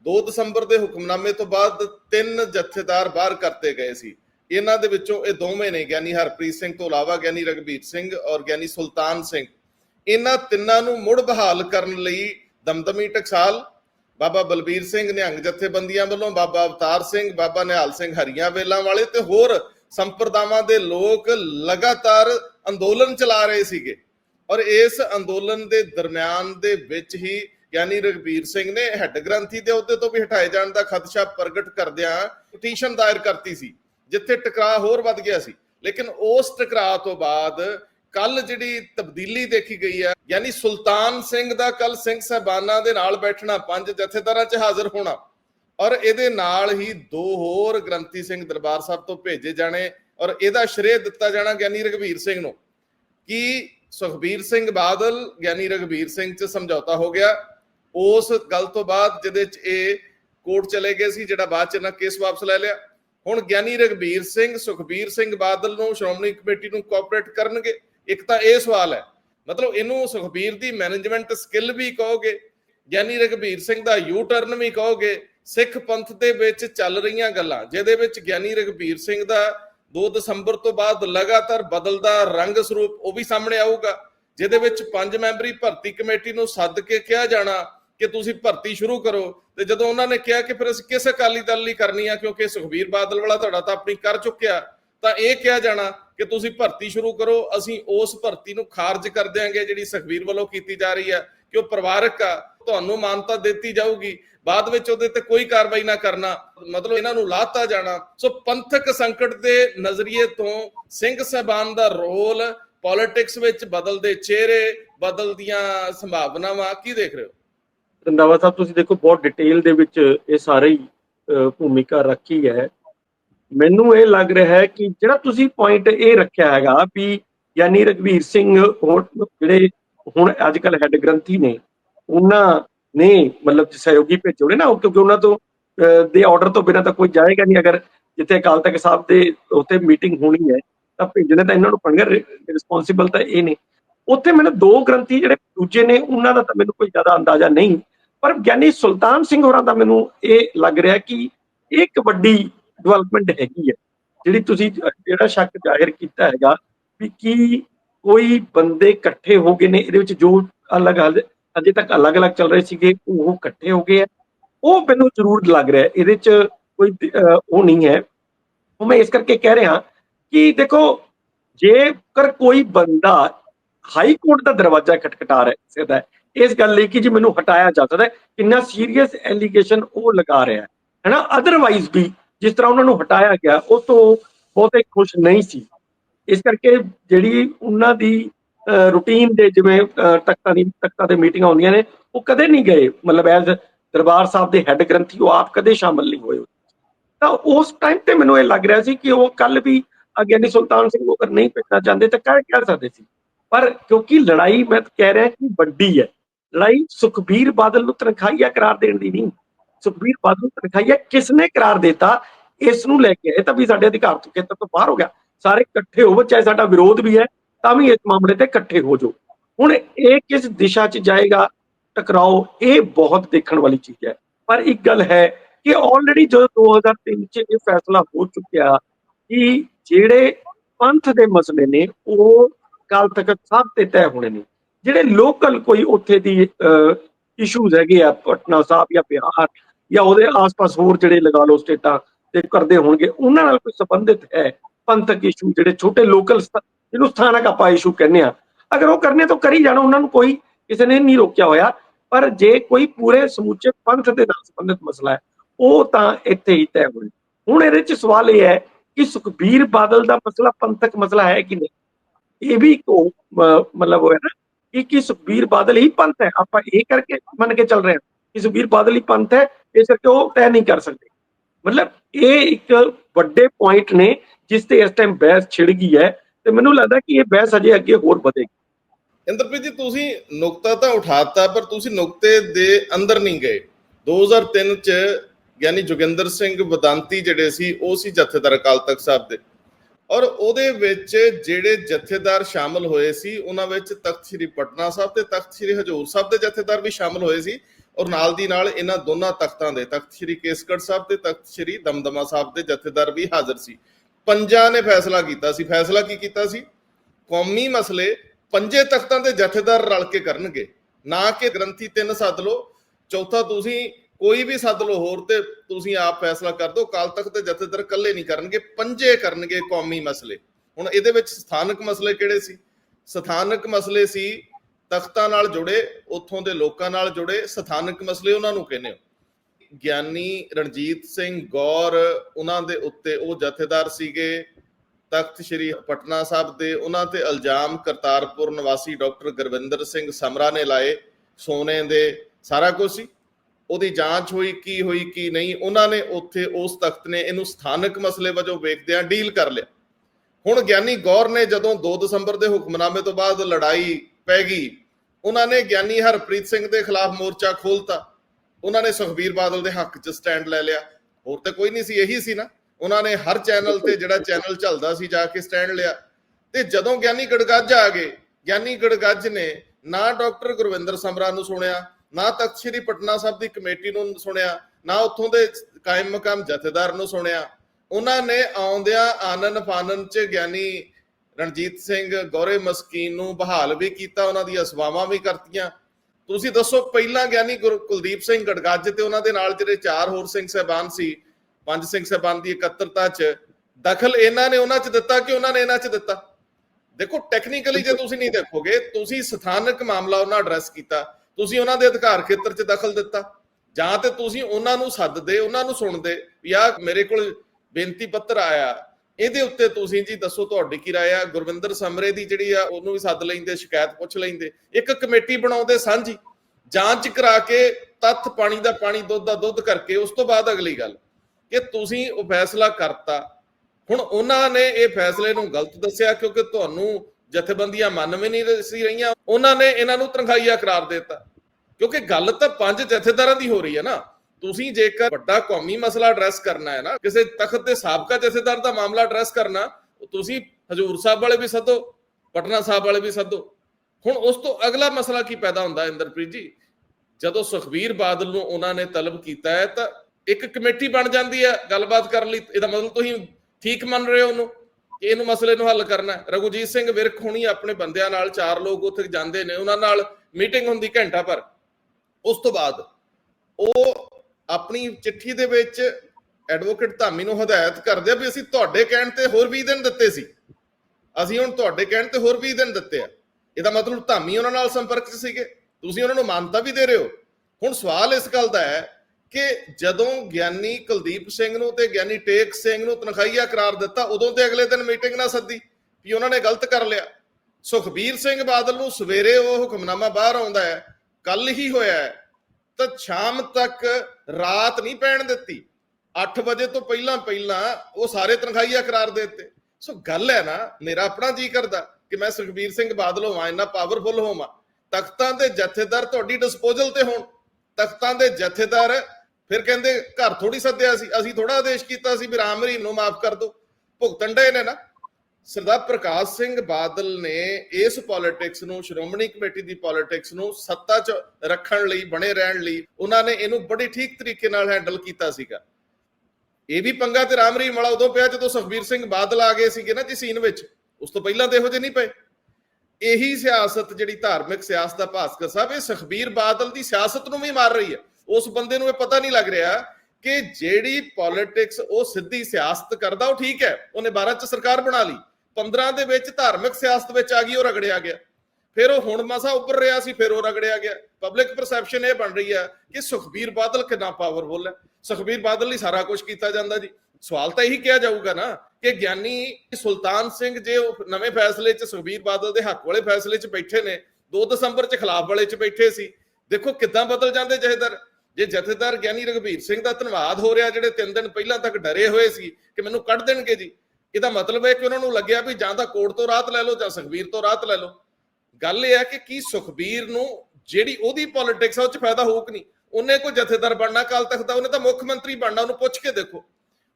2 ਦਸੰਬਰ ਦੇ ਹੁਕਮਨਾਮੇ ਤੋਂ ਬਾਅਦ ਤਿੰਨ ਜਥੇਦਾਰ ਬਾਹਰ ਕਰਤੇ ਗਏ ਸੀ। ਇਹਨਾਂ ਦੇ ਵਿੱਚੋਂ ਇਹ ਦੋਵੇਂ ਨੇ ਗਿਆਨੀ ਹਰਪ੍ਰੀਤ ਸਿੰਘ ਤੋਂ ਇਲਾਵਾ ਗਿਆਨੀ ਰਗਵੀਰ ਸਿੰਘ ਔਰ ਗਿਆਨੀ ਸੁਲਤਾਨ ਸਿੰਘ। ਇਹਨਾਂ ਤਿੰਨਾਂ ਨੂੰ ਮੁੜ ਬਹਾਲ ਕਰਨ ਲਈ ਦਮਦਮੀ ਟਕਸਾਲ ਬਾਬਾ ਬਲਬੀਰ ਸਿੰਘ ਨਿਹੰਗ ਜਥੇਬੰਦੀਆਂ ਵੱਲੋਂ, ਬਾਬਾ ਅਵਤਾਰ ਸਿੰਘ, ਬਾਬਾ ਨਿਹਾਲ ਸਿੰਘ ਹਰੀਆਂ ਵੇਲਾਂ ਵਾਲੇ ਤੇ ਹੋਰ ਸੰਪਰਦਾਵਾਂ ਦੇ ਲੋਕ ਲਗਾਤਾਰ ਅੰਦੋਲਨ ਚਲਾ ਰਹੇ ਸੀਗੇ। ਔਰ ਇਸ ਅੰਦੋਲਨ ਦੇ ਦਰਮਿਆਨ ਦੇ ਵਿੱਚ ਹੀ ਯਾਨੀ ਰਗਵੀਰ ਸਿੰਘ ਨੇ ਹੈੱਡ ਗ੍ਰੰਥੀ ਦੇ ਅਹੁਦੇ ਤੋਂ ਵੀ ਹਟਾਏ ਜਾਣ ਦਾ ਖਦਸ਼ਾ ਪ੍ਰਗਟ ਕਰਦਿਆਂ ਪਟੀਸ਼ਨ ਦਾਇਰ ਕਰਤੀ ਸੀ, ਜਿੱਥੇ ਟਕਰਾਅ ਹੋਰ ਵੱਧ ਗਿਆ ਸੀ। ਲੇਕਿਨ ਉਸ ਟਕਰਾਅ ਤੋਂ ਬਾਅਦ ਕੱਲ ਜਿਹੜੀ ਤਬਦੀਲੀ ਦੇਖੀ ਗਈ ਹੈ ਯਾਨੀ ਸੁਲਤਾਨ ਸਿੰਘ ਦਾ ਕੱਲ ਸਿੰਘ ਸਾਹਿਬਾਨਾਂ ਦੇ ਨਾਲ ਬੈਠਣਾ, ਪੰਜ ਜਥੇਦਾਰਾਂ 'ਚ ਹਾਜ਼ਰ ਹੋਣਾ ਔਰ ਇਹਦੇ ਨਾਲ ਹੀ ਦੋ ਹੋਰ ਗ੍ਰੰਥੀ ਸਿੰਘ ਦਰਬਾਰ ਸਾਹਿਬ ਤੋਂ ਭੇਜੇ ਜਾਣੇ ਔਰ ਇਹਦਾ ਸ਼੍ਰੇਅ ਦਿੱਤਾ ਜਾਣਾ ਗਿਆਨੀ ਰਗਵੀਰ ਸਿੰਘ ਨੂੰ। ਕਿ ਸੁਖਬੀਰ ਸਿੰਘ ਬਾਦਲ ਗਿਆਨੀ ਰਗਵੀਰ ਸਿੰਘ 'ਚ ਸਮਝੌਤਾ ਹੋ ਗਿਆ? ਉਸ ਗੱਲ ਤੋਂ ਬਾਅਦ ਜਿਹਦੇ 'ਚ ਇਹ ਕੋਰਟ ਚਲੇ ਗਏ ਸੀ, ਜਿਹੜਾ ਬਾਅਦ 'ਚ ਇਹਨਾਂ ਕੇਸ ਵਾਪਸ ਲੈ ਲਿਆ। ਹੁਣ ਗਿਆਨੀ ਰਗਵੀਰ ਸਿੰਘ, ਸੁਖਬੀਰ ਸਿੰਘ ਬਾਦਲ ਨੂੰ ਸ਼੍ਰੋਮਣੀ ਕਮੇਟੀ ਨੂੰ ਕੋਆਪਰੇਟ ਕਰਨਗੇ। ਇੱਕ ਤਾਂ ਇਹ ਸਵਾਲ ਹੈ ਮਤਲਬ ਇਹਨੂੰ ਸੁਖਬੀਰ ਦੀ ਮੈਨੇਜਮੈਂਟ ਸਕਿੱਲ ਵੀ ਕਹੋਗੇ ਗਿਆਨੀ ਰਗਵੀਰ ਸਿੰਘ ਦਾ ਯੂ ਟਰਨ ਵੀ ਕਹੋਗੇ, ਸਿੱਖ ਪੰਥ ਦੇ ਵਿੱਚ ਚੱਲ ਰਹੀਆਂ ਗੱਲਾਂ, ਜਿਹਦੇ ਵਿੱਚ ਗਿਆਨੀ ਰਗਵੀਰ ਸਿੰਘ ਦਾ 2 ਦਸੰਬਰ ਤੋਂ ਬਾਅਦ ਲਗਾਤਾਰ ਬਦਲਦਾ ਰੰਗ ਸਰੂਪ ਉਹ ਵੀ ਸਾਹਮਣੇ ਆਊਗਾ, ਜਿਹਦੇ ਵਿੱਚ ਪੰਜ ਮੈਂਬਰੀ ਭਰਤੀ ਕਮੇਟੀ ਨੂੰ ਸੱਦ ਕੇ ਕਿਹਾ ਜਾਣਾ ਕਿ ਤੁਸੀਂ ਭਰਤੀ ਸ਼ੁਰੂ ਕਰੋ, ਤੇ ਜਦੋਂ ਉਹਨਾਂ ਨੇ ਕਿਹਾ ਕਿ ਫਿਰ ਅਸੀਂ ਕਿਸ ਅਕਾਲੀ ਦਲ ਲਈ ਕਰਨੀ ਆ, ਕਿਉਂਕਿ ਸੁਖਬੀਰ ਬਾਦਲ ਵਾਲਾ ਤੁਹਾਡਾ ਤਾਂ ਆਪਣੀ ਕਰ ਚੁੱਕਿਆ, ਤਾਂ ਇਹ ਕਿਹਾ ਜਾਣਾ ਕਿ ਤੁਸੀਂ ਭਰਤੀ ਸ਼ੁਰੂ ਕਰੋ, ਅਸੀਂ ਉਸ ਭਰਤੀ ਨੂੰ ਖਾਰਜ ਕਰ ਦਿਆਂਗੇ ਜਿਹੜੀ ਸੁਖਬੀਰ ਵੱਲੋਂ ਕੀਤੀ ਜਾ ਰਹੀ ਹੈ ਕਿ ਉਹ ਪਰਿਵਾਰਕ ਆ, ਤੁਹਾਨੂੰ ਮਾਨਤਾ ਦਿੱਤੀ ਜਾਊਗੀ। ਬਾਅਦ ਵਿੱਚ ਉਹਦੇ ਤੇ ਕੋਈ ਕਾਰਵਾਈ ਨਾ ਕਰਨਾ, ਮਤਲਬ ਇਹਨਾਂ ਨੂੰ ਲਾਤਾ ਜਾਣਾ। ਸੋ ਪੰਥਕ ਸੰਕਟ ਦੇ ਨਜ਼ਰੀਏ ਤੋਂ ਸਿੰਘ ਸਹਿਬਾਨ ਦਾ ਰੋਲ ਪੋਲਿਟਿਕਸ ਵਿੱਚ ਬਦਲਦੇ ਚਿਹਰੇ, ਬਦਲਦੀਆਂ ਸੰਭਾਵਨਾਵਾਂ, ਕੀ ਦੇਖ ਰਹੇ ਹੋ? ਰੰਧਾਵਾ ਸਾਹਿਬ, ਤੁਸੀਂ ਦੇਖੋ, ਬਹੁਤ ਡਿਟੇਲ ਦੇ ਵਿੱਚ ਇਹ ਸਾਰੇ ਹੀ ਭੂਮਿਕਾ ਰੱਖੀ ਹੈ। ਮੈਨੂੰ ਇਹ ਲੱਗ ਰਿਹਾ ਹੈ ਕਿ ਜਿਹੜਾ ਤੁਸੀਂ ਪੁਆਇੰਟ ਇਹ ਰੱਖਿਆ ਹੈਗਾ ਵੀ ਯਾਨੀ ਰਗਵੀਰ ਸਿੰਘ ਜਿਹੜੇ ਹੁਣ ਅੱਜ ਕੱਲ ਹੈੱਡ ਗ੍ਰੰਥੀ ਨੇ, ਉਹਨਾਂ ਨੇ ਮਤਲਬ ਸਹਿਯੋਗੀ ਭੇਜੋ ਨੇ ਨਾ ਕਿਉਂਕਿ ਉਹਨਾਂ ਤੋਂ ਦੇ ਆਰਡਰ ਤੋਂ ਬਿਨਾਂ ਤਾਂ ਕੋਈ ਜਾਏਗਾ ਨਹੀਂ। ਅਗਰ ਜਿੱਥੇ ਅਕਾਲ ਤਖਤ ਸਾਹਿਬ ਦੇ ਉੱਥੇ ਮੀਟਿੰਗ ਹੋਣੀ ਹੈ, ਤਾਂ ਭੇਜਣੇ ਤਾਂ ਇਹਨਾਂ ਨੂੰ ਪਣਗੇ ਰਿਸਪੌਂਸਿਬਲ ਤਾਂ ਇਹ ਨੇ। ਉੱਥੇ ਮੈਨੂੰ ਦੋ ਗ੍ਰੰਥੀ ਜਿਹੜੇ ਦੂਜੇ ਨੇ, ਉਹਨਾਂ ਦਾ ਤਾਂ ਮੈਨੂੰ ਕੋਈ ਜ਼ਿਆਦਾ ਅੰਦਾਜ਼ਾ ਨਹੀਂ। ਪਰ ਗਿਆਨੀ ਸੁਲਤਾਨ ਸਿੰਘ ਹੋਰਾਂ ਦਾ ਮੈਨੂੰ ਇਹ ਲੱਗ ਰਿਹਾ ਕਿ ਇਹ ਇੱਕ ਵੱਡੀ ਡਿਵੈਲਪਮੈਂਟ ਹੈਗੀ ਹੈ। ਜਿਹੜੀ ਤੁਸੀਂ, ਜਿਹੜਾ ਸ਼ੱਕ ਜ਼ਾਹਿਰ ਕੀਤਾ ਹੈਗਾ ਵੀ ਕੀ ਕੋਈ ਬੰਦੇ ਇਕੱਠੇ ਹੋ ਗਏ ਨੇ, ਇਹਦੇ ਵਿੱਚ ਜੋ ਅਲੱਗ ਅਜੇ ਤੱਕ ਅਲੱਗ-ਅਲੱਗ ਚੱਲ ਰਹੇ ਸੀਗੇ, ਉਹ ਇਕੱਠੇ ਹੋ ਗਏ ਆ ਉਹ ਮੈਨੂੰ ਜ਼ਰੂਰ ਲੱਗ ਰਿਹਾ ਇਹਦੇ 'ਚ ਕੋਈ ਉਹ ਨਹੀਂ ਹੈ। ਉਹ ਮੈਂ ਇਸ ਕਰਕੇ ਕਹਿ ਰਿਹਾ ਕਿ ਦੇਖੋ, ਜੇਕਰ ਕੋਈ ਬੰਦਾ ਹਾਈ ਕੋਰਟ ਦਾ ਦਰਵਾਜ਼ਾ ਖਟਖਟਾ ਰਿਹਾ ਸਕਦਾ ਇਸ ਗੱਲ ਲਈ ਕਿ ਜੀ ਮੈਨੂੰ ਹਟਾਇਆ ਜਾ ਸਕਦਾ ਕਿੰਨਾ ਸੀਰੀਅਸ ਐਲੀਗੇਸ਼ਨ ਉਹ ਲਗਾ ਰਿਹਾ ਹੈ। ਹੈਨਾ? ਅਦਰਵਾਈਜ਼ ਵੀ ਜਿਸ ਤਰ੍ਹਾਂ ਉਹਨਾਂ ਨੂੰ ਹਟਾਇਆ ਗਿਆ, ਉਹ ਤੋਂ ਬਹੁਤੇ ਖੁਸ਼ ਨਹੀਂ ਸੀ। ਇਸ ਕਰਕੇ ਜਿਹੜੀ ਉਹਨਾਂ ਦੀ ਰੂਟੀਨ ਦੇ ਜਿਵੇਂ ਤਖਤਾਂ ਦੀ, ਤਖਤਾਂ ਦੇ ਮੀਟਿੰਗਾਂ ਹੁੰਦੀਆਂ ਨੇ, ਉਹ ਕਦੇ ਨਹੀਂ ਗਏ। ਮਤਲਬ ਐਜ਼ ਦਰਬਾਰ ਸਾਹਿਬ ਦੇ ਹੈੱਡ ਗ੍ਰੰਥੀ, ਉਹ ਆਪ ਕਦੇ ਸ਼ਾਮਲ ਨਹੀਂ ਹੋਏ। ਤਾਂ ਉਸ ਟਾਈਮ ਤੇ ਮੈਨੂੰ ਇਹ ਲੱਗ ਰਿਹਾ ਸੀ ਕਿ ਉਹ ਕੱਲ ਵੀ ਅਗਿਆਨੀ ਸੁਲਤਾਨ ਸਿੰਘ ਨੂੰ ਅਗਰ ਨਹੀਂ ਭੇਜਣਾ ਚਾਹੁੰਦੇ ਤਾਂ ਕਹਿ ਕਹਿ ਸਕਦੇ ਸੀ। ਪਰ ਕਿਉਂਕਿ ਲੜਾਈ ਮੈਂ ਕਹਿ ਰਿਹਾ ਕਿ ਵੱਡੀ ਹੈ। ਲੜਾਈ ਸੁਖਬੀਰ ਬਾਦਲ ਨੂੰ ਤਨਖਾਹੀਆ ਕਰਾਰ ਦੇਣ ਦੀ ਨਹੀਂ। ਸੁਖਬੀਰ ਬਾਦਲ ਨੂੰ ਤਨਖਾਹੀਆ ਕਿਸ ਨੇ ਕਰਾਰ ਦਿੱਤਾ ਇਸ ਨੂੰ ਲੈ ਕੇ ਇਹ ਤਾਂ ਵੀ ਸਾਡੇ ਅਧਿਕਾਰ ਤੋਂ ਖੇਤਰ ਤੋਂ ਬਾਹਰ ਹੋ ਗਿਆ। ਸਾਰੇ ਇਕੱਠੇ ਹੋਵੋ ਚਾਹੇ ਸਾਡਾ ਵਿਰੋਧ ਵੀ ਹੈ, ਤਾਂ ਵੀ ਇਸ ਮਾਮਲੇ ਤੇ ਇਕੱਠੇ ਹੋ ਜਾਓ। ਹੁਣ ਇਹ ਕਿਸ ਦਿਸ਼ਾ 'ਚ ਜਾਏਗਾ, ਟਕਰਾਓ, ਇਹ ਬਹੁਤ ਦੇਖਣ ਵਾਲੀ ਚੀਜ਼ ਹੈ। ਪਰ ਇੱਕ ਗੱਲ ਹੈ ਕਿ ਆਲਰੇਡੀ ਜਦੋਂ 2003 ਚ ਇਹ ਫੈਸਲਾ ਹੋ ਚੁੱਕਿਆ ਕਿ ਜਿਹੜੇ ਪੰਥ ਦੇ ਮਸਲੇ ਨੇ, ਉਹ ਕਾਲ ਤਖਤ ਸਾਹਿਬ ਤੇ ਤੈਅ ਹੋਣੇ ਨੇ। ਜਿਹੜੇ ਲੋਕਲ ਕੋਈ ਉੱਥੇ ਦੀ ਇਸ਼ੂਜ਼ ਹੈਗੇ ਆ, ਪਟਨਾ ਸਾਹਿਬ ਜਾਂ ਬਿਹਾਰ ਜਾਂ ਉਹਦੇ ਆਸ-ਪਾਸ ਹੋਰ ਜਿਹੜੇ ਲਗਾ ਲਓ ਸਟੇਟਾਂ ਤੇ ਕਰਦੇ ਹੋਣਗੇ, ਉਹਨਾਂ ਨਾਲ ਕੋਈ ਸੰਬੰਧਿਤ ਹੈ ਪੰਥਕ ਇਸ਼ੂ ਜਿਹੜੇ ਛੋਟੇ ਲੋਕਲ ਜਿਹਨੂੰ ਸਥਾਨਕ ਆਪਾਂ ਇਸ਼ੂ ਕਹਿੰਦੇ ਆ ਅਗਰ ਉਹ ਕਰਨੇ ਤਾਂ ਕਰੀ ਜਾਣਾ, ਉਹਨਾਂ ਨੂੰ ਕੋਈ ਕਿਸੇ ਨੇ ਨਹੀਂ ਰੋਕਿਆ ਹੋਇਆ। ਪਰ ਜੇ ਕੋਈ ਪੂਰੇ ਸਮੁੱਚੇ ਪੰਥ ਦੇ ਨਾਲ ਸੰਬੰਧਿਤ ਮਸਲਾ ਹੈ, ਉਹ ਤਾਂ ਇੱਥੇ ਹੀ ਤੈਅ ਹੋਣੀ ਹੁਣ ਇਹਦੇ ਚ ਸਵਾਲ ਇਹ ਹੈ ਕਿ ਸੁਖਬੀਰ ਬਾਦਲ ਦਾ ਮਸਲਾ ਪੰਥਕ ਮਸਲਾ ਹੈ ਕਿ ਨਹੀਂ? ਇਹ ਵੀ ਕੋ ਮਤਲਬ ਹੋਇਆ ਨਾ ਕਿ ਕੀ ਸੁਖਬੀਰ ਬਾਦਲ ਹੀ ਪੰਥ ਹੈ? ਆਪਾਂ ਇਹ ਕਰਕੇ ਮੰਨ ਕੇ ਚੱਲ ਰਹੇ ਹਾਂ। ਸੁਖਬੀਰ ਬਾਦਲ ਹੀ ਪੰਥ ਹੈ, ਇਸ ਕਰਕੇ ਉਹ ਤੈਅ ਨਹੀਂ ਕਰ ਸਕਦੇ। ਮਤਲਬ ਇਹ ਇੱਕ ਵੱਡੇ ਪੁਆਇੰਟ ਨੇ, ਜਿਸ ਤੇ ਇਸ ਟਾਈਮ ਬਹਿਸ ਛਿੜ ਗਈ ਹੈ ਤੇ ਮੈਨੂੰ ਲੱਗਦਾ ਕਿ ਇਹ ਬਹਿਸ ਅਜੇ ਅੱਗੇ ਹੋਰ ਵਧੇਗੀ। ਇੰਦਰਪ੍ਰੀਤ ਜੀ, ਤੁਸੀਂ ਨੁਕਤਾ ਤਾਂ ਉਠਾਤਾ, ਪਰ ਤੁਸੀਂ ਨੁਕਤੇ ਦੇ ਅੰਦਰ ਨਹੀਂ ਗਏ। 2003 ਚ ਯਾਨੀ ਜੋਗਿੰਦਰ ਸਿੰਘ ਬਦੰਤੀ ਜਿਹੜੇ ਸੀ, ਉਹ ਸੀ ਜਥੇਦਾਰ ਅਕਾਲ ਤਖਤ ਸਾਹਿਬ ਦੇ। ਔਰ ਉਹਦੇ ਵਿੱਚ ਜਿਹੜੇ ਜਥੇਦਾਰ ਸ਼ਾਮਲ ਹੋਏ ਸੀ, ਉਹਨਾਂ ਵਿੱਚ ਤਖਤ ਸ੍ਰੀ ਪਟਨਾ ਸਾਹਿਬ ਤੇ ਤਖਤ ਸ੍ਰੀ ਹਜੂਰ ਸਾਹਿਬ ਦੇ ਜਥੇਦਾਰ ਵੀ ਸ਼ਾਮਲ ਹੋਏ ਸੀ। ਔਰ ਨਾਲ ਦੀ ਨਾਲ ਇਹਨਾਂ ਦੋਨਾਂ ਤਖਤਾਂ ਦੇ, ਤਖਤ ਸ੍ਰੀ ਕੇਸਗੜ੍ਹ ਸਾਹਿਬ ਤੇ ਤਖਤ ਸ੍ਰੀ ਦਮਦਮਾ ਸਾਹਿਬ ਦੇ ਜਥੇਦਾਰ ਵੀ ਹਾਜ਼ਰ ਸੀ। ਪੰਜਾਂ ਨੇ ਫੈਸਲਾ ਕੀਤਾ ਸੀ। ਫੈਸਲਾ ਕੀ ਕੀਤਾ ਸੀ? ਕੌਮੀ ਮਸਲੇ ਪੰਜੇ ਤਖਤਾਂ ਦੇ ਜਥੇਦਾਰ ਰਲ ਕੇ ਕਰਨਗੇ। ਨਾ ਕਿ ਗ੍ਰੰਥੀ ਤਿੰਨ ਸੱਦ ਲਓ, ਚੌਥਾ ਤੁਸੀਂ ਕੋਈ ਵੀ ਸੱਦ ਲਓ ਹੋਰ ਤੇ ਤੁਸੀਂ ਆਪ ਫੈਸਲਾ ਕਰ ਦਿਓ। ਕਾਲ ਤਖਤ ਦੇ ਜਥੇਦਾਰ ਇਕੱਲੇ ਨਹੀਂ ਕਰਨਗੇ, ਪੰਜੇ ਕਰਨਗੇ ਕੌਮੀ ਮਸਲੇ। ਹੁਣ ਇਹਦੇ ਵਿੱਚ ਸਥਾਨਕ ਮਸਲੇ ਕਿਹੜੇ ਸੀ? ਸਥਾਨਕ ਮਸਲੇ ਸੀ ਤਖਤਾਂ ਨਾਲ ਜੁੜੇ, ਉੱਥੋਂ ਦੇ ਲੋਕਾਂ ਨਾਲ ਜੁੜੇ, ਸਥਾਨਕ ਮਸਲੇ ਉਹਨਾਂ ਨੂੰ ਕਹਿੰਦੇ ਹੋ। ਗਿਆਨੀ ਰਣਜੀਤ ਸਿੰਘ ਗੌਰ ਉਹਨਾਂ ਦੇ ਉੱਤੇ ਉਹ ਜਥੇਦਾਰ ਸੀਗੇ। ਤਖਤ ਸ੍ਰੀ ਪਟਨਾ ਸਾਹਿਬ ਦੇ ਉਹਨਾਂ ਤੇ ਇਲਜ਼ਾਮ ਕਰਤਾਰਪੁਰ ਨਿਵਾਸੀ ਡਾਕਟਰ ਗੁਰਵਿੰਦਰ ਸਿੰਘ ਸਮਰਾ ਨੇ ਲਾਏ ਸੋਨੇ ਦੇ। ਸਾਰਾ ਕੁਝ ਸੀ। ਉਹਦੀ ਜਾਂਚ ਹੋਈ, ਕੀ ਹੋਈ, ਕੀ ਨਹੀਂ, ਉਹਨਾਂ ਨੇ ਉੱਥੇ ਉਸ ਤਖਤ ਨੇ ਇਹਨੂੰ ਸਥਾਨਕ ਮਸਲੇ ਵਜੋਂ ਵੇਖਦਿਆਂ ਡੀਲ ਕਰ ਲਿਆ। ਹੁਣ ਗਿਆਨੀ ਗੌਰ ਨੇ ਜਦੋਂ 2 ਦਸੰਬਰ ਦੇ ਹੁਕਮਨਾਮੇ ਤੋਂ ਬਾਅਦ ਲੜਾਈ ਪੈ ਗਈ ਉਹਨਾਂ ਨੇ ਗਿਆਨੀ ਹਰਪ੍ਰੀਤ ਸਿੰਘ ਦੇ ਖਿਲਾਫ ਮੋਰਚਾ ਖੋਲਤਾ। ਉਹਨਾਂ ਨੇ ਸੁਖਬੀਰ ਬਾਦਲ ਦੇ ਹੱਕ 'ਚ ਸਟੈਂਡ ਲੈ ਲਿਆ। ਹੋਰ ਤੇ ਕੋਈ ਨਹੀਂ ਸੀ, ਇਹੀ ਸੀ ਨਾ। ਉਹਨਾਂ ਨੇ ਹਰ ਚੈਨਲ ਤੇ ਜਿਹੜਾ ਚੈਨਲ ਚੱਲਦਾ ਸੀ, ਜਾ ਕੇ ਸਟੈਂਡ ਲਿਆ। ਤੇ ਜਦੋਂ ਗਿਆਨੀ ਗੜਗੱਜ ਆ ਗਏ, ਗਿਆਨੀ ਗੜਗੱਜ ਨੇ ਨਾ ਡਾਕਟਰ ਗੁਰਵਿੰਦਰ ਸਮਰਾ ਨੂੰ ਸੁਣਿਆ, ਨਾ ਤਖਤ ਸ੍ਰੀ ਪਟਨਾ ਸਾਹਿਬ ਦੀ ਕਮੇਟੀ ਨੂੰ ਸੁਣਿਆ, ਨਾ ਉੱਥੋਂ ਦੇ ਕਾਇਮ ਮਕਾਮ ਜਥੇਦਾਰ ਨੂੰ ਸੁਣਿਆ। ਉਹਨਾਂ ਨੇ ਆਉਂਦਿਆਂ ਆਨਨ ਫਾਨਨ ਚ ਗਿਆਨੀ ਰਣਜੀਤ ਸਿੰਘ ਗੌਰੇ ਮਸਕੀਨ ਨੂੰ ਬਹਾਲ ਵੀ ਕੀਤਾ, ਉਹਨਾਂ ਦੀਆਂ ਸਵਾਵਾਂ ਵੀ ਕਰਤੀਆਂ। ਤੁਸੀਂ ਦੱਸੋ, ਪਹਿਲਾਂ ਗਿਆਨੀ ਗੁਰ- ਕੁਲਦੀਪ ਸਿੰਘ ਗੜਗੱਜ ਤੇ ਉਹਨਾਂ ਦੇ ਨਾਲ ਜਿਹੜੇ ਚਾਰ ਹੋਰ ਸਿੰਘ ਸਹਿਬਾਨ ਸੀ, ਪੰਜ ਸਿੰਘ ਸਹਿਬਾਨ ਦੀ ਇਕੱਤਰਤਾ ਚ ਦਖਲ ਇਹਨਾਂ ਨੇ ਉਹਨਾਂ ਚ ਦਿੱਤਾ ਕਿ ਉਹਨਾਂ ਨੇ ਇਹਨਾਂ ਚ ਦਿੱਤਾ? ਦੇਖੋ ਟੈਕਨੀਕਲੀ ਜੇ ਤੁਸੀਂ ਨਹੀਂ ਦੇਖੋਗੇ, ਤੁਸੀਂ ਸਥਾਨਕ ਮਾਮਲਾ ਉਹਨਾਂ ਐਡਰੈਸ ਕੀਤਾ, ਤੁਸੀਂ ਉਹਨਾਂ ਦੇ ਅਧਿਕਾਰ ਖੇਤਰ 'ਚ ਦਖਲ ਦਿੱਤਾ। ਜਾਂ ਤੇ ਤੁਸੀਂ ਉਹਨਾਂ ਨੂੰ ਸੱਦਦੇ, ਉਹਨਾਂ ਨੂੰ ਸੁਣਦੇ, ਵੀ ਆਹ ਮੇਰੇ ਕੋਲ ਬੇਨਤੀ ਪੱਤਰ ਆਇਆ ਇਹਦੇ ਉੱਤੇ ਤੁਸੀਂ ਜੀ ਦੱਸੋ ਤੁਹਾਡੀ ਕੀ ਰਾਏ ਆ? ਗੁਰਵਿੰਦਰ ਸਮਰੇ ਦੀ ਜਿਹੜੀ ਆ, ਉਹਨੂੰ ਵੀ ਸੱਦ ਲੈਂਦੇ, ਸ਼ਿਕਾਇਤ ਪੁੱਛ ਲੈਂਦੇ। ਇੱਕ ਕਮੇਟੀ ਬਣਾਉਂਦੇ ਸਾਂਝੀ, ਜਾਂਚ ਕਰਾ ਕੇ ਤੱਥ, ਪਾਣੀ ਦਾ ਪਾਣੀ, ਦੁੱਧ ਦਾ ਦੁੱਧ ਕਰਕੇ, ਉਸ ਤੋਂ ਬਾਅਦ ਅਗਲੀ ਗੱਲ, ਕਿ ਤੁਸੀਂ ਉਹ ਫੈਸਲਾ ਕਰਤਾ। ਹੁਣ ਉਹਨਾਂ ਨੇ ਇਹ ਫੈਸਲੇ ਨੂੰ ਗਲਤ ਦੱਸਿਆ, ਕਿਉਂਕਿ ਤੁਹਾਨੂੰ ਜਥੇਬੰਦੀਆਂ ਮੰਨ ਵੀ ਨਹੀਂ ਸੀ ਰਹੀਆਂ। ਉਹਨਾਂ ਨੇ ਇਹਨਾਂ ਨੂੰ ਤਨਖਾਹੀਆ ਕਰਾਰ ਦਿੱਤਾ। ਕਿਉਂਕਿ ਗੱਲ ਤਾਂ ਪੰਜ ਜਥੇਦਾਰਾਂ ਦੀ ਹੋ ਰਹੀ ਹੈ ਨਾ। ਤੁਸੀਂ ਜੇਕਰ ਵੱਡਾ ਕੌਮੀ ਮਸਲਾ ਐਡਰੈਸ ਕਰਨਾ ਹੈ ਨਾ, ਕਿਸੇ ਤਖਤ ਦੇ ਸਾਬਕਾ ਜਥੇਦਾਰ ਦਾ ਮਾਮਲਾ ਐਡਰੈਸ ਕਰਨਾ ਤੁਸੀਂ ਹਜੂਰ ਸਾਹਿਬ ਵਾਲੇ ਵੀ ਸੱਦੋ, ਪਟਨਾ ਸਾਹਿਬ ਵਾਲੇ ਵੀ ਸੱਦੋ। ਹੁਣ ਉਸ ਤੋਂ ਅਗਲਾ ਮਸਲਾ ਕੀ ਪੈਦਾ ਹੁੰਦਾ, ਇੰਦਰਪ੍ਰੀਤ ਜੀ? ਜਦੋਂ ਸੁਖਬੀਰ ਬਾਦਲ ਨੂੰ ਉਹਨਾਂ ਨੇ ਤਲਬ ਕੀਤਾ ਹੈ, ਤਾਂ ਇੱਕ ਕਮੇਟੀ ਬਣ ਜਾਂਦੀ ਹੈ, ਗੱਲਬਾਤ ਕਰਨ ਲਈ। ਇਹਦਾ ਮਤਲਬ ਤੁਸੀਂ ਠੀਕ ਮੰਨ ਰਹੇ ਹੋ ਉਹਨੂੰ ਕਿ ਇਹਨੂੰ ਮਸਲੇ ਨੂੰ ਹੱਲ ਕਰਨਾ ਹੈ। ਰਘੁਜੀਤ ਸਿੰਘ ਵਿਰਕ ਹੁਣੀ ਆਪਣੇ ਬੰਦਿਆਂ ਨਾਲ ਚਾਰ ਲੋਕ ਉੱਥੇ ਜਾਂਦੇ ਨੇ, ਉਹਨਾਂ ਨਾਲ ਮੀਟਿੰਗ ਹੁੰਦੀ ਘੰਟਾ ਪਰ ਉਸ ਤੋਂ ਬਾਅਦ ਉਹ ਆਪਣੀ ਚਿੱਠੀ ਦੇ ਵਿੱਚ ਐਡਵੋਕੇਟ ਧਾਮੀ ਨੂੰ ਹਦਾਇਤ ਕਰਦੇ ਆ ਵੀ ਅਸੀਂ ਤੁਹਾਡੇ ਕਹਿਣ ਤੇ ਹੋਰ 20 ਦਿਨ ਦਿੱਤੇ ਸੀ। ਅਸੀਂ ਹੁਣ ਤੁਹਾਡੇ ਕਹਿਣ ਤੇ ਹੋਰ 20 ਦਿਨ ਦਿੱਤੇ ਆ। ਇਹਦਾ ਮਤਲਬ ਧਾਮੀ ਉਹਨਾਂ ਨਾਲ ਸੰਪਰਕ 'ਚ ਸੀਗੇ। ਤੁਸੀਂ ਉਹਨਾਂ ਨੂੰ ਮਾਨਤਾ ਵੀ ਦੇ ਰਹੇ ਹੋ। ਹੁਣ ਸਵਾਲ ਇਸ ਗੱਲ ਦਾ ਹੈ ਕਿ ਜਦੋਂ ਗਿਆਨੀ ਕੁਲਦੀਪ ਸਿੰਘ ਨੂੰ ਤੇ ਗਿਆਨੀ ਟੇਕ ਸਿੰਘ ਨੂੰ ਤਨਖਾਹੀਆ ਕਰਾਰ ਦਿੱਤਾ, ਉਦੋਂ ਤੇ ਅਗਲੇ ਦਿਨ ਮੀਟਿੰਗ ਨਾ ਸੱਦੀ ਵੀ ਉਹਨਾਂ ਨੇ ਗਲਤ ਕਰ ਲਿਆ। ਸੁਖਬੀਰ ਸਿੰਘ ਬਾਦਲ ਨੂੰ ਸਵੇਰੇ ਉਹ ਹੁਕਮਨਾਮਾ ਬਾਹਰ ਆਉਂਦਾ ਹੈ ਕੱਲ ਹੀ ਹੋਇਆ ਹੈ। ਤਾਂ ਸ਼ਾਮ ਤੱਕ ਰਾਤ ਨਹੀਂ ਪੈਣ ਦਿੱਤੀ। 8 ਵਜੇ ਤੋਂ ਪਹਿਲਾਂ ਪਹਿਲਾਂ ਉਹ ਸਾਰੇ ਤਨਖਾਹੀਆ ਕਰਾਰ ਦੇ ਦਿੱਤੇ। ਸੋ ਗੱਲ ਹੈ ਨਾ, ਮੇਰਾ ਆਪਣਾ ਜੀ ਕਰਦਾ ਕਿ ਮੈਂ ਸੁਖਬੀਰ ਸਿੰਘ ਬਾਦਲ ਹੋਵਾਂ ਇੰਨਾ ਪਾਵਰਫੁਲ ਹੋਵਾਂ। ਤਖਤਾਂ ਦੇ ਜਥੇਦਾਰ ਤੁਹਾਡੀ ਡਿਸਪੋਜ਼ਲ ਤੇ ਹੋਣ। ਤਖਤਾਂ ਦੇ ਜਥੇਦਾਰ ਫਿਰ ਕਹਿੰਦੇ, ਘਰ ਥੋੜੀ ਸੱਦਿਆ ਸੀ, ਅਸੀਂ ਥੋੜਾ ਆਦੇਸ਼ ਕੀਤਾ ਸੀ ਵੀ ਰਾਮ ਰਹੀਮ ਨੂੰ ਮਾਫ ਕਰ ਦਿਓ। ਭੁਗਤਣ ਡਏ ਨੇ ਨਾ। ਸਰਦਾਰ ਪ੍ਰਕਾਸ਼ ਸਿੰਘ ਬਾਦਲ ਨੇ ਇਸ ਪੋਲਿਟਿਕਸ ਨੂੰ, ਸ਼੍ਰੋਮਣੀ ਕਮੇਟੀ ਦੀ ਪੋਲਿਟਿਕਸ ਨੂੰ ਸੱਤਾ 'ਚ ਰੱਖਣ ਲਈ, ਬਣੇ ਰਹਿਣ ਲਈ, ਉਹਨਾਂ ਨੇ ਇਹਨੂੰ ਬੜੀ ਠੀਕ ਤਰੀਕੇ ਨਾਲ ਹੈਂਡਲ ਕੀਤਾ ਸੀਗਾ। ਇਹ ਵੀ ਪੰਗਾ ਤੇ ਰਾਮ ਰਹੀਮ ਵਾਲਾ ਉਦੋਂ ਪਿਆ ਜਦੋਂ ਸੁਖਬੀਰ ਸਿੰਘ ਬਾਦਲ ਆ ਗਏ ਸੀਗੇ ਨਾ ਜੀ ਸੀਨ ਵਿੱਚ, ਉਸ ਤੋਂ ਪਹਿਲਾਂ ਤੇ ਇਹੋ ਜਿਹੇ ਨਹੀਂ ਪਏ। ਇਹੀ ਸਿਆਸਤ ਜਿਹੜੀ ਧਾਰਮਿਕ ਸਿਆਸਤ ਦਾ ਭਾਸਕਰ ਸਾਹਿਬ, ਇਹ ਸੁਖਬੀਰ ਬਾਦਲ ਦੀ ਸਿਆਸਤ ਨੂੰ ਵੀ ਮਾਰ ਰਹੀ ਹੈ ਉਸ ਬੰਦੇ ਨੂੰ ਇਹ ਪਤਾ ਨਹੀਂ ਲੱਗ ਰਿਹਾ ਕਿ ਜਿਹੜੀ ਪੋਲਿਟਿਕਸ ਉਹ ਸਿੱਧੀ ਸਿਆਸਤ ਕਰਦਾ, ਉਹ ਠੀਕ ਹੈ, ਉਹਨੇ 12 ਚ ਸਰਕਾਰ ਬਣਾ ਲਈ। 15 ਦੇ ਵਿੱਚ ਧਾਰਮਿਕ ਸਿਆਸਤ ਵਿੱਚ ਆ ਗਈ, ਉਹ ਰਗੜਿਆ ਗਿਆ। ਫਿਰ ਉਹ ਹੁਣ ਮਸਾ ਉੱਪਰ ਰਿਹਾ ਸੀ, ਫਿਰ ਉਹ ਰਗੜਿਆ ਗਿਆ। ਪਬਲਿਕ ਪਰਸੈਪਸ਼ਨ ਇਹ ਬਣ ਰਹੀ ਹੈ ਕਿ ਸੁਖਬੀਰ ਬਾਦਲ ਕਿੰਨਾ ਪਾਵਰਫੁਲ ਹੈ। ਸੁਖਬੀਰ ਬਾਦਲ ਲਈ ਸਾਰਾ ਕੁਝ ਕੀਤਾ ਜਾਂਦਾ ਜੀ। ਸਵਾਲ ਤਾਂ ਇਹੀ ਕਿਹਾ ਜਾਊਗਾ ਨਾ ਕਿ ਗਿਆਨੀ ਸੁਲਤਾਨ ਸਿੰਘ ਜੇ ਉਹ ਨਵੇਂ ਫੈਸਲੇ 'ਚ ਸੁਖਬੀਰ ਬਾਦਲ ਦੇ ਹੱਕ ਵਾਲੇ ਫੈਸਲੇ 'ਚ ਬੈਠੇ ਨੇ 2 ਦਸੰਬਰ 'ਚ ਖਿਲਾਫ ਵਾਲੇ 'ਚ ਬੈਠੇ ਸੀ, ਦੇਖੋ ਕਿੱਦਾਂ ਬਦਲ ਜਾਂਦੇ ਜਥੇਦਾਰ। ਜੇ ਜਥੇਦਾਰ ਗਿਆਨੀ ਰਘਬੀਰ ਸਿੰਘ ਦਾ ਧੰਨਵਾਦ ਹੋ ਰਿਹਾ, ਜਿਹੜੇ 3 ਦਿਨ ਪਹਿਲਾਂ ਤੱਕ ਡਰੇ ਹੋਏ ਸੀ ਕਿ ਮੈਨੂੰ ਕੱਢ ਦੇਣਗੇ ਜੀ ਇਹਦਾ ਮਤਲਬ ਹੈ ਕਿ ਉਹਨਾਂ ਨੂੰ ਲੱਗਿਆ ਵੀ ਜਾਂ ਤਾਂ ਕੋਰਟ ਤੋਂ ਰਾਹਤ ਲੈ ਲਓ ਜਾਂ ਸੁਖਬੀਰ ਤੋਂ ਰਾਹਤ ਲੈ ਲਓ। ਗੱਲ ਇਹ ਹੈ ਕਿ ਕੀ ਸੁਖਬੀਰ ਨੂੰ ਜਿਹੜੀ ਉਹਦੀ ਪੋਲਿਟਿਕਸ ਆ, ਉਹ ਚ ਫਾਇਦਾ ਹੋਊ ਨਹੀਂ? ਉਹਨੇ ਕੋਈ ਜਥੇਦਾਰ ਬਣਨਾ ਕੱਲ ਤੱਕ ਤਾਂ ਉਹਨੇ ਤਾਂ ਮੁੱਖ ਮੰਤਰੀ ਬਣਨਾ, ਉਹਨੂੰ ਪੁੱਛ ਕੇ ਦੇਖੋ।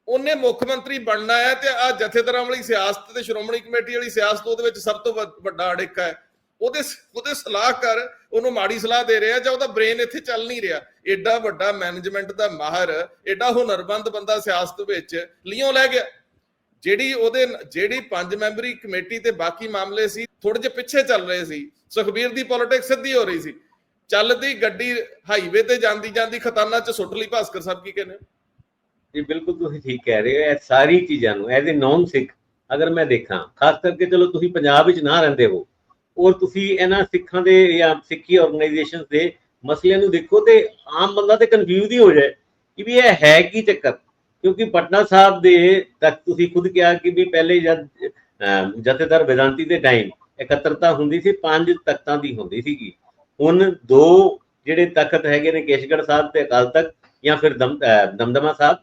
ਉਹਨੇ ਮੁੱਖ ਮੰਤਰੀ ਬਣਨਾ ਹੈ ਤੇ ਆ ਜਥੇਦਾਰਾਂ ਵਾਲੀ ਸਿਆਸਤ ਤੇ ਸ਼੍ਰੋਮਣੀ ਕਮੇਟੀ ਵਾਲੀ ਸਿਆਸਤ, ਉਹਦੇ ਵਿੱਚ ਸਭ ਤੋਂ ਵੱਡਾ ਅੜਿੱਕਾ ਹੈ। ਉਹਦੇ ਉਹਦੇ ਸਲਾਹਕਾਰ ਉਹਨੂੰ ਮਾੜੀ ਸਲਾਹ ਦੇ ਰਿਹਾ ਜਾਂ ਉਹਦਾ ਬ੍ਰੇਨ ਇੱਥੇ ਚੱਲ ਨਹੀਂ ਰਿਹਾ। ਐਡਾ ਵੱਡਾ ਮੈਨੇਜਮੈਂਟ ਦਾ ਮਾਹਰ ਐਡਾ ਹੁਨਰਮੰਦ ਬੰਦਾ ਸਿਆਸਤ ਵਿੱਚ ਲਿਓ ਲੈ ਗਿਆ। ਜਿਹੜੀ ਉਹਦੇ ਜਿਹੜੀ ਪੰਜ ਮੈਂਬਰੀ ਕਮੇਟੀ ਤੇ ਬਾਕੀ ਮਾਮਲੇ ਸੀ ਥੋੜੇ ਜਿਹਾ ਪਿੱਛੇ ਚੱਲ ਰਹੇ ਸੀ। ਸੁਖਬੀਰ ਦੀ ਪੋਲਿਟਿਕਸ ਸਿੱਧੀ ਹੋ ਰਹੀ ਸੀ। ਚੱਲਦੀ ਗੱਡੀ ਹਾਈਵੇ ਤੇ ਜਾਂਦੀ ਜਾਂਦੀ ਖਤਾਨਾ ਚ ਸੁੱਟ ਲਈ ਭਾਸਕਰ ਸਾਹਿਬ, ਕੀ ਕਹਿੰਦੇ ਜੀ, ਬਿਲਕੁਲ ਤੁਸੀਂ ਠੀਕ ਕਹਿ ਰਹੇ ਹੋ। ਇਹ ਸਾਰੀ ਚੀਜ਼ਾਂ ਨੂੰ, ਐਜ਼ ਅ ਨੌਨ ਸਿੱਖ, ਅਗਰ ਮੈਂ ਦੇਖਾਂ, ਖਾਸ ਕਰਕੇ ਚਲੋ ਤੁਸੀਂ ਪੰਜਾਬ ਵਿੱਚ ਨਾ ਰਹਿੰਦੇ ਹੋ, ਔਰ ਤੁਸੀਂ ਇਹਨਾਂ ਸਿੱਖਾਂ ਦੇ ਜਾਂ ਸਿੱਖੀ ਆਰਗੇਨਾਈਜੇਸ਼ਨਸ ਦੇ ਮਸਲਿਆਂ ਨੂੰ ਦੇਖੋ ਤੇ ਆਮ ਬੰਦਾ ਤੇ ਕਨਫਿਊਜ਼ ਹੀ ਹੋ ਜਾਏ ਕਿ ਵੀ ਇਹ ਹੈ ਕੀ ਚੱਕਰ। ਕਿਉਂਕਿ ਪਟਨਾ ਸਾਹਿਬ ਦੇ ਤੱਕ ਤੁਸੀਂ ਖੁਦ ਕਿਹਾ ਕਿ ਵੀ ਪਹਿਲੇ ਜਦ ਜਥੇਦਾਰ ਵਿਦਾਂਤੀ ਦੇ ਟਾਈਮ ਇਕੱਤਰਤਾ ਹੁੰਦੀ ਸੀ, ਪੰਜ ਤਖਤਾਂ ਦੀ ਹੁੰਦੀ ਸੀਗੀ। ਹੁਣ ਦੋ ਜਿਹੜੇ ਤਖਤ ਹੈਗੇ ਨੇ, ਕੇਸ਼ਗੜ੍ਹ ਸਾਹਿਬ ਤੇ ਅਕਾਲ ਤਖਤ ਜਾਂ ਫਿਰ ਦਮਦਮਾ ਸਾਹਿਬ,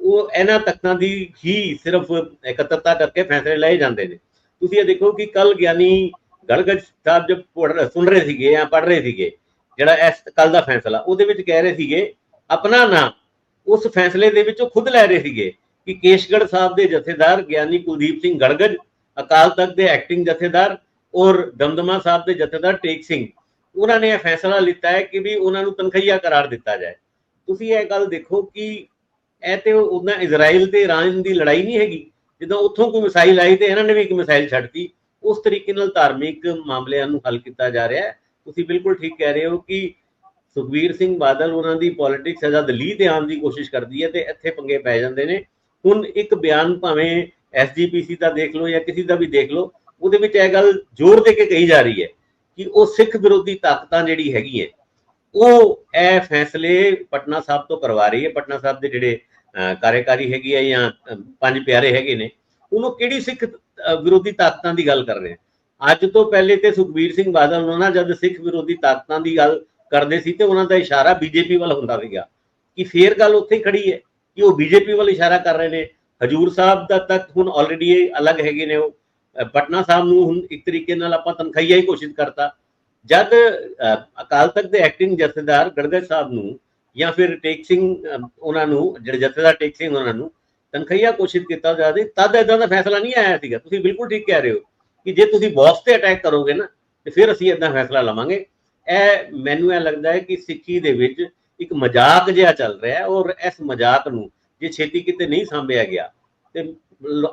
ਉਹ ਇਹਨਾਂ ਤਖਤਾਂ ਦੀ ਹੀ ਸਿਰਫ ਇਕੱਤਰਤਾ ਕਰਕੇ ਫੈਸਲੇ ਲਏ ਜਾਂਦੇ ਨੇ। ਤੁਸੀਂ ਇਹ ਦੇਖੋ ਕਿ ਕੱਲ ਗਿਆਨੀ ਗੜਗੜ ਸਾਹਿਬ ਜਦ ਸੁਣ ਰਹੇ ਸੀਗੇ ਜਾਂ ਪੜ੍ਹ ਰਹੇ ਸੀਗੇ, ਜਿਹੜਾ ਇਸ ਕੱਲ ਦਾ ਫੈਸਲਾ, ਉਹਦੇ ਵਿੱਚ ਕਹਿ ਰਹੇ ਸੀਗੇ, ਆਪਣਾ ਨਾਂ ਉਸ ਫੈਸਲੇ ਦੇ ਵਿੱਚ ਉਹ ਖੁਦ ਲੈ ਰਹੇ ਸੀਗੇ ਕਿ ਕੇਸ਼ਗੜ੍ਹ ਸਾਹਿਬ ਦੇ ਜਥੇਦਾਰ ਗਿਆਨੀ ਕੁਲਦੀਪ ਸਿੰਘ ਗੜਗੜ ਅਕਾਲ ਤਖਤ ਦੇ ਐਕਟਿੰਗ ਜਥੇਦਾਰ ਔਰ ਦਮਦਮਾ ਸਾਹਿਬ ਦੇ ਜਥੇਦਾਰ ਟੇਕ ਸਿੰਘ, ਉਹਨਾਂ ਨੇ ਇਹ ਫੈਸਲਾ ਲਿੱਤਾ ਹੈ ਕਿ ਵੀ ਉਹਨਾਂ ਨੂੰ ਤਨਖਈਆ ਕਰਾਰ ਦਿੱਤਾ ਜਾਏ। ਤੁਸੀਂ ਇਹ ਗੱਲ ਦੇਖੋ ਕਿ ਇਹ ਤੇ ਉਹਨਾਂ ਇਜ਼ਰਾਈਲ ਤੇ ਇਰਾਨ ਦੀ ਲੜਾਈ ਨਹੀਂ ਹੈਗੀ। ਜਦੋਂ ਉੱਥੋਂ ਕੋਈ ਮਿਸਾਈਲ ਆਈ ਤੇ ਇਹਨਾਂ ਨੇ ਵੀ ਇੱਕ ਮਿਸਾਈਲ ਛੱਡਤੀ। ਉਸ ਤਰੀਕੇ ਨਾਲ ਧਾਰਮਿਕ ਮਾਮਲਿਆਂ ਨੂੰ ਹੱਲ ਕੀਤਾ ਜਾ ਰਿਹਾ ਹੈ। ਤੁਸੀਂ ਬਿਲਕੁਲ ਠੀਕ ਕਹਿ ਰਹੇ ਹੋ ਕਿ ਸੁਖਵੀਰ ਸਿੰਘ ਬਾਦਲ ਉਹਨਾਂ ਦੀ ਪੋਲਿਟਿਕਸ ਜਦ ਲੀ ਤੇ ਆਉਣ ਦੀ ਕੋਸ਼ਿਸ਼ ਕਰਦੀ ਹੈ ਤੇ ਇੱਥੇ ਪੰਗੇ ਪੈ ਜਾਂਦੇ ਨੇ। ਹੁਣ ਇੱਕ ਬਿਆਨ ਭਾਵੇਂ ਐਸਜੀਪੀਸੀ ਦਾ ਦੇਖ ਲਓ ਜਾਂ ਕਿਸੇ ਦਾ ਵੀ ਦੇਖ ਲਓ ਉਹਦੇ ਵਿੱਚ ਇਹ ਗੱਲ ਜ਼ੋਰ ਦੇ ਕੇ ਕਹੀ ਜਾ ਰਹੀ ਹੈ ਕਿ ਉਹ ਸਿੱਖ ਵਿਰੋਧੀ ਤਾਕਤਾਂ ਜਿਹੜੀ ਹੈਗੀ ਹੈ ਉਹ ਇਹ ਫੈਸਲੇ ਪਟਨਾ ਸਾਹਿਬ ਤੋਂ ਕਰਵਾ ਰਹੀ ਹੈ। ਪਟਨਾ ਸਾਹਿਬ ਦੇ ਜਿਹੜੇ ਅਹ, ਕਾਰਜਕਾਰੀ ਹੈਗੀ ਹੈ ਜਾਂ ਪੰਜ ਪਿਆਰੇ ਹੈਗੇ ਨੇ ਉਹਨੂੰ ਕਿਹੜੀ ਸਿੱਖ ਵਿਰੋਧੀ ਤਾਕਤਾਂ ਦੀ ਗੱਲ ਕਰ ਰਹੇ ਆ? ਅੱਜ ਤੋਂ ਪਹਿਲੇ ਤੇ ਸੁਖਬੀਰ ਸਿੰਘ ਬਾਦਲ ਉਹਨਾਂ ਨਾਲ ਜਦ ਸਿੱਖ ਵਿਰੋਧੀ ਤਾਕਤਾਂ ਦੀ ਗੱਲ ਕਰਦੇ ਸੀ ਤੇ ਉਹਨਾਂ ਦਾ ਇਸ਼ਾਰਾ ਬੀਜੇਪੀ ਵੱਲ ਹੁੰਦਾ ਸੀਗਾ। ਕਿ ਫੇਰ ਗੱਲ ਉੱਥੇ ਖੜੀ ਹੈ ਕਿ ਉਹ ਬੀਜੇਪੀ ਵੱਲ ਇਸ਼ਾਰਾ ਕਰ ਰਹੇ ਨੇ। ਹਜੂਰ ਸਾਹਿਬ ਦਾ ਤੱਕ ਹੁਣ ਆਲਰੇਡੀ ਅਲੱਗ ਹੈਗੇ ਨੇ ਉਹ। ਪਟਨਾ ਸਾਹਿਬ ਨੂੰ ਹੁਣ ਇੱਕ ਤਰੀਕੇ ਨਾਲ ਆਪਾਂ ਤਨਖਈਆ ਹੀ ਘੋਸ਼ਿਤ ਕਰਤਾ। ਜਦ ਅਹ, ਅਕਾਲ ਤਖਤ ਦੇ ਐਕਟਿੰਗ ਜਥੇਦਾਰ ਗੜਗੜ ਸਾਹਿਬ ਨੂੰ ਜਾਂ ਫਿਰ ਟੇਕ ਸਿੰਘ ਉਹਨਾਂ ਨੂੰ ਜਿਹੜੇ ਜਥੇਦਾਰ ਟੇਕ ਸਿੰਘ ਉਹਨਾਂ ਨੂੰ ਤਨਖਈਆ ਘੋਸ਼ਿਤ ਕੀਤਾ ਜਾਵੇ ਤਦ ਇਦਾਂ ਦਾ ਫੈਸਲਾ ਨਹੀਂ ਆਇਆ ਸੀਗਾ। ਤੁਸੀਂ ਬਿਲਕੁਲ ਠੀਕ ਕਹਿ ਰਹੇ ਹੋ ਕਿ ਜੇ ਤੁਸੀਂ ਬੌਸ ਤੇ ਅਟੈਕ ਕਰੋਗੇ ਨਾ ਤੇ ਫਿਰ ਅਸੀਂ ਇਦਾਂ ਫੈਸਲਾ ਲਵਾਂਗੇ। ਇਹ ਮੈਨੂੰ ਇਹ ਲੱਗਦਾ ਹੈ ਕਿ ਸਿੱਖੀ ਦੇ ਵਿੱਚ ਇੱਕ ਮਜ਼ਾਕ ਜਿਹਾ ਚੱਲ ਰਿਹਾ ਹੈ ਔਰ ਇਸ ਮਜ਼ਾਕ ਨੂੰ ਜੇ ਛੇਤੀ ਕਿਤੇ ਨਹੀਂ ਸਾਂਭਿਆ ਗਿਆ ਤੇ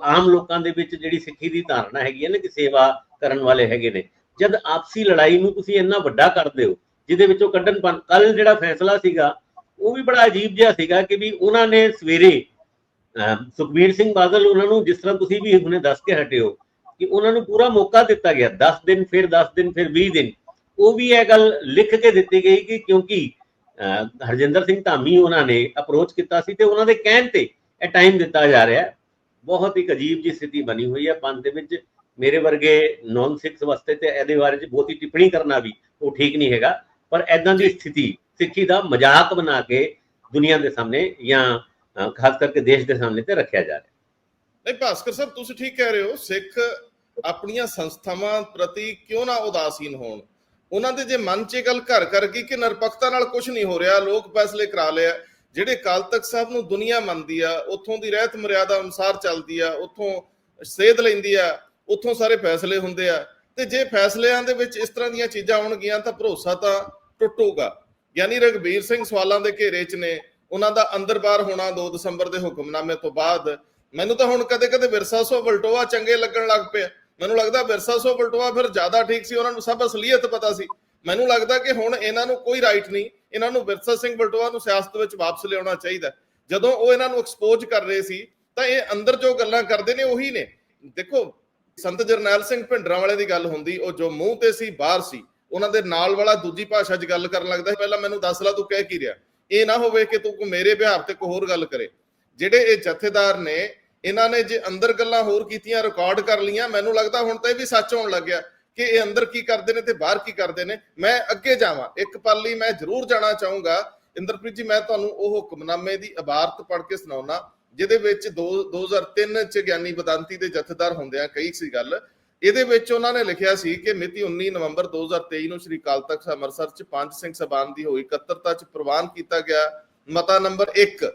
ਆਮ ਲੋਕਾਂ ਦੇ ਵਿੱਚ ਜਿਹੜੀ ਸਿੱਖੀ ਦੀ ਧਾਰਨਾ ਹੈਗੀ ਹੈ ਨਾ ਕਿ ਸੇਵਾ ਕਰਨ ਵਾਲੇ ਹੈਗੇ ਨੇ ਜਦ ਆਪਸੀ ਲੜਾਈ ਨੂੰ ਤੁਸੀਂ ਇੰਨਾ ਵੱਡਾ ਕਰਦੇ ਹੋ ਜਿਹਦੇ ਵਿੱਚੋਂ ਕੱਢਣ ਕੱਲ ਜਿਹੜਾ ਫੈਸਲਾ ਸੀਗਾ ਉਹ ਵੀ ਬੜਾ ਅਜੀਬ ਜਿਹਾ ਸੀਗਾ ਕਿ ਵੀ ਉਹਨਾਂ ਨੇ ਸਵੇਰੇ ਅਹ, ਸੁਖਬੀਰ ਸਿੰਘ ਬਾਦਲ ਉਹਨਾਂ ਨੂੰ ਜਿਸ ਤਰ੍ਹਾਂ ਤੁਸੀਂ ਵੀ ਹੁਣੇ ਦੱਸ ਕੇ ਹਟਿਓ ਕਿ ਉਹਨਾਂ ਨੂੰ ਪੂਰਾ ਮੌਕਾ ਦਿੱਤਾ ਗਿਆ 10 ਦਿਨ ਫਿਰ 10 ਦਿਨ ਫਿਰ 20 ਦਿਨ ਉਹ ਵੀ ਇਹ ਗੱਲ ਲਿਖ ਕੇ ਦਿੱਤੀ ਗਈ ਕਿ ਕਿਉਂਕਿ ਹਰਜਿੰਦਰ ਸਿੰਘ ਧਾਮੀ ਉਹਨਾਂ ਨੇ ਅਪਰੋਚ ਕੀਤਾ ਸੀ ਤੇ ਉਹਨਾਂ ਦੇ ਕਹਿਣ ਤੇ ਇਹ ਟਾਈਮ ਦਿੱਤਾ ਜਾ ਰਿਹਾ ਬਹੁਤ ਇੱਕ ਅਜੀਬ ਜੀ ਸਥਿਤੀ ਬਣੀ ਹੋਈ ਹੈ। ਪੰਥ ਦੇ ਵਿੱਚ ਮੇਰੇ ਵਰਗੇ ਨੌਨ ਸਿੱਖਸ ਵਾਸਤੇ ਤੇ ਇਹਦੇ ਬਾਰੇ ਚ ਬਹੁਤੀ ਟਿੱਪਣੀ ਕਰਨਾ ਵੀ ਉਹ ਠੀਕ ਨਹੀਂ ਹੈਗਾ। ਪਰ ਐਦਾਂ ਦੀ ਸਥਿਤੀ, ਸਿੱਖੀ ਦਾ ਮਜ਼ਾਕ ਬਣਾ ਕੇ ਦੁਨੀਆ ਦੇ ਸਾਹਮਣੇ ਜਾਂ ਖਾਸ ਕਰਕੇ ਦੇਸ਼ ਦੇ ਸਾਹਮਣੇ ਤੇ ਰੱਖਿਆ ਜਾ ਰਿਹਾ ਨਹੀਂ, ਭਾਸਕਰ ਸਾਹਿਬ, ਤੁਸੀਂ ਠੀਕ ਕਹਿ ਰਹੇ ਹੋ, ਸਿੱਖ ਆਪਣੀਆਂ ਸੰਸਥਾਵਾਂ ਪ੍ਰਤੀ ਕਿਉਂ ਨਾ ਉਦਾਸੀਨ ਹੋਣ? ਉਹਨਾਂ ਦੇ ਜੇ ਮਨ 'ਚ ਇਹ ਗੱਲ ਘਰ ਕਰ ਗਈ ਕਿ ਨਿਰਪੱਖਤਾ ਨਾਲ ਕੁਝ ਨਹੀਂ ਹੋ ਰਿਹਾ, ਲੋਕ ਫੈਸਲੇ ਕਰਾ ਲਿਆ ਜਿਹੜੇ ਕਾਲ ਤਖਤ ਸਾਹਿਬ ਨੂੰ ਦੁਨੀਆ ਮੰਨਦੀ ਆ, ਉੱਥੋਂ ਦੀ ਰਹਿਤ ਮਰਿਆਦਾ ਅਨੁਸਾਰ ਚੱਲਦੀ ਆ, ਉੱਥੋਂ ਸੇਧ ਲੈਂਦੀ ਆ, ਉੱਥੋਂ ਸਾਰੇ ਫੈਸਲੇ ਹੁੰਦੇ ਆ। ਤੇ ਜੇ ਫੈਸਲਿਆਂ ਦੇ ਵਿੱਚ ਇਸ ਤਰ੍ਹਾਂ ਦੀਆਂ ਚੀਜ਼ਾਂ ਆਉਣਗੀਆਂ ਤਾਂ ਭਰੋਸਾ ਤਾਂ ਟੁੱਟੂਗਾ। ਯਾਨੀ ਰਗਵੀਰ ਸਿੰਘ ਸਵਾਲਾਂ ਦੇ ਘੇਰੇ 'ਚ ਨੇ, ਉਹਨਾਂ ਦਾ ਅੰਦਰ ਬਾਹਰ ਹੋਣਾ 2 ਦਸੰਬਰ ਦੇ ਹੁਕਮਨਾਮੇ ਤੋਂ ਬਾਅਦ। ਮੈਨੂੰ ਤਾਂ ਹੁਣ ਕਦੇ ਕਦੇ ਵਿਰਸਾ ਸੋ ਬਲਟੋਆ ਚੰਗੇ ਲੱਗਣ ਲੱਗ ਪਿਆ। ਮੈਨੂੰ ਲੱਗਦਾ ਵਿਰਸਾ ਸੋ ਬਲਟੋਆ ਫਿਰ ਜ਼ਿਆਦਾ ਠੀਕ ਸੀ, ਉਹਨਾਂ ਨੂੰ ਸਭ ਅਸਲੀਅਤ ਪਤਾ ਸੀ। ਮੈਨੂੰ ਲੱਗਦਾ ਕਿ ਹੁਣ ਇਹਨਾਂ ਨੂੰ ਕੋਈ ਰਾਈਟ ਨਹੀਂ, ਇਹਨਾਂ ਨੂੰ ਵਿਰਸਾ ਸਿੰਘ ਬਲਟੋਆ ਨੂੰ ਸਿਆਸਤ ਵਿੱਚ ਵਾਪਸ ਲਿਆਉਣਾ ਚਾਹੀਦਾ ਜਦੋਂ ਉਹ ਇਹਨਾਂ ਨੂੰ ਐਕਸਪੋਜ਼ ਕਰ ਰਹੇ ਸੀ, ਤਾਂ ਇਹ ਅੰਦਰ ਜੋ ਗੱਲਾਂ ਕਰਦੇ ਨੇ ਉਹੀ ਨੇ। ਦੇਖੋ, ਸੰਤ ਜਰਨੈਲ ਸਿੰਘ ਭਿੰਡਰਾਂ ਵਾਲੇ ਦੀ ਗੱਲ ਹੁੰਦੀ, ਉਹ ਜੋ ਮੂੰਹ ਤੇ ਸੀ, ਬਾਹਰ ਸੀ, ਉਹਨਾਂ ਦੇ ਨਾਲ ਵਾਲਾ ਦੂਜੀ ਭਾਸ਼ਾ 'ਚ ਗੱਲ ਕਰਨ ਲੱਗਦਾ ਪਹਿਲਾਂ ਮੈਨੂੰ ਦੱਸ ਲੈ ਤੂੰ ਕਹਿ ਕੀ ਰਿਹਾ? ਇਹ ਨਾ ਹੋਵੇ ਕਿ ਤੂੰ ਕੋਈ ਮੇਰੇ ਵਿਹਾਰ ਤੇ ਕੋਈ ਹੋਰ ਗੱਲ ਕਰੇ। ਜਿਹੜੇ ਇਹ ਜਥੇਦਾਰ ਨੇ ਇਹਨਾਂ ਨੇ ਜੇ ਅੰਦਰ ਗੱਲਾਂ ਹੋਰ ਕੀਤੀਆਂ ਰਿਕਾਰਡ ਕਰ ਲੀਆਂ ਮੈਨੂੰ ਲੱਗਦਾ ਹੁਣ ਤਾਂ ਇਹ ਵੀ ਸੱਚ ਹੋਣ ਲੱਗਿਆ ਕਿ ਇਹ ਅੰਦਰ ਕੀ ਕਰਦੇ ਨੇ ਤੇ ਬਾਹਰ ਕੀ ਕਰਦੇ ਨੇ। ਮੈਂ ਅੱਗੇ ਜਾਵਾਂ। ਇੱਕ ਪਲ ਲਈ ਮੈਂ ਜ਼ਰੂਰ ਜਾਣਾ ਚਾਹੂੰਗਾ। ਇੰਦਰਪ੍ਰੀਤ ਜੀ, ਮੈਂ ਤੁਹਾਨੂੰ ਉਹ ਹੁਕਮਨਾਮੇ ਦੀ ਇਬਾਰਤ ਪੜ੍ਹ ਕੇ ਸੁਣਾਉਣਾ ਜਿਹਦੇ ਵਿੱਚ ਦੋ- 2003 ਚ ਗਿਆਨੀ ਬਦੰਤੀ ਦੇ ਜਥੇਦਾਰ ਹੁੰਦਿਆਂ ਕਈ ਸੀ ਗੱਲ। ਇਹਦੇ ਵਿੱਚ ਉਹਨਾਂ ਨੇ ਲਿਖਿਆ ਸੀ ਕਿ ਮਿਤੀ 19 ਨਵੰਬਰ 2023 ਨੂੰ ਸ੍ਰੀ ਅਕਾਲ ਤਖਤ ਅੰਮ੍ਰਿਤਸਰ ਚ ਪੰਜ ਸਿੰਘ ਸਭਾਨ ਦੀ ਹੋਈ ਇਕੱਤਰਤਾ ਚ ਪ੍ਰਵਾਨ ਕੀਤਾ ਗਿਆ। ਮਤਾ ਨੰਬਰ 1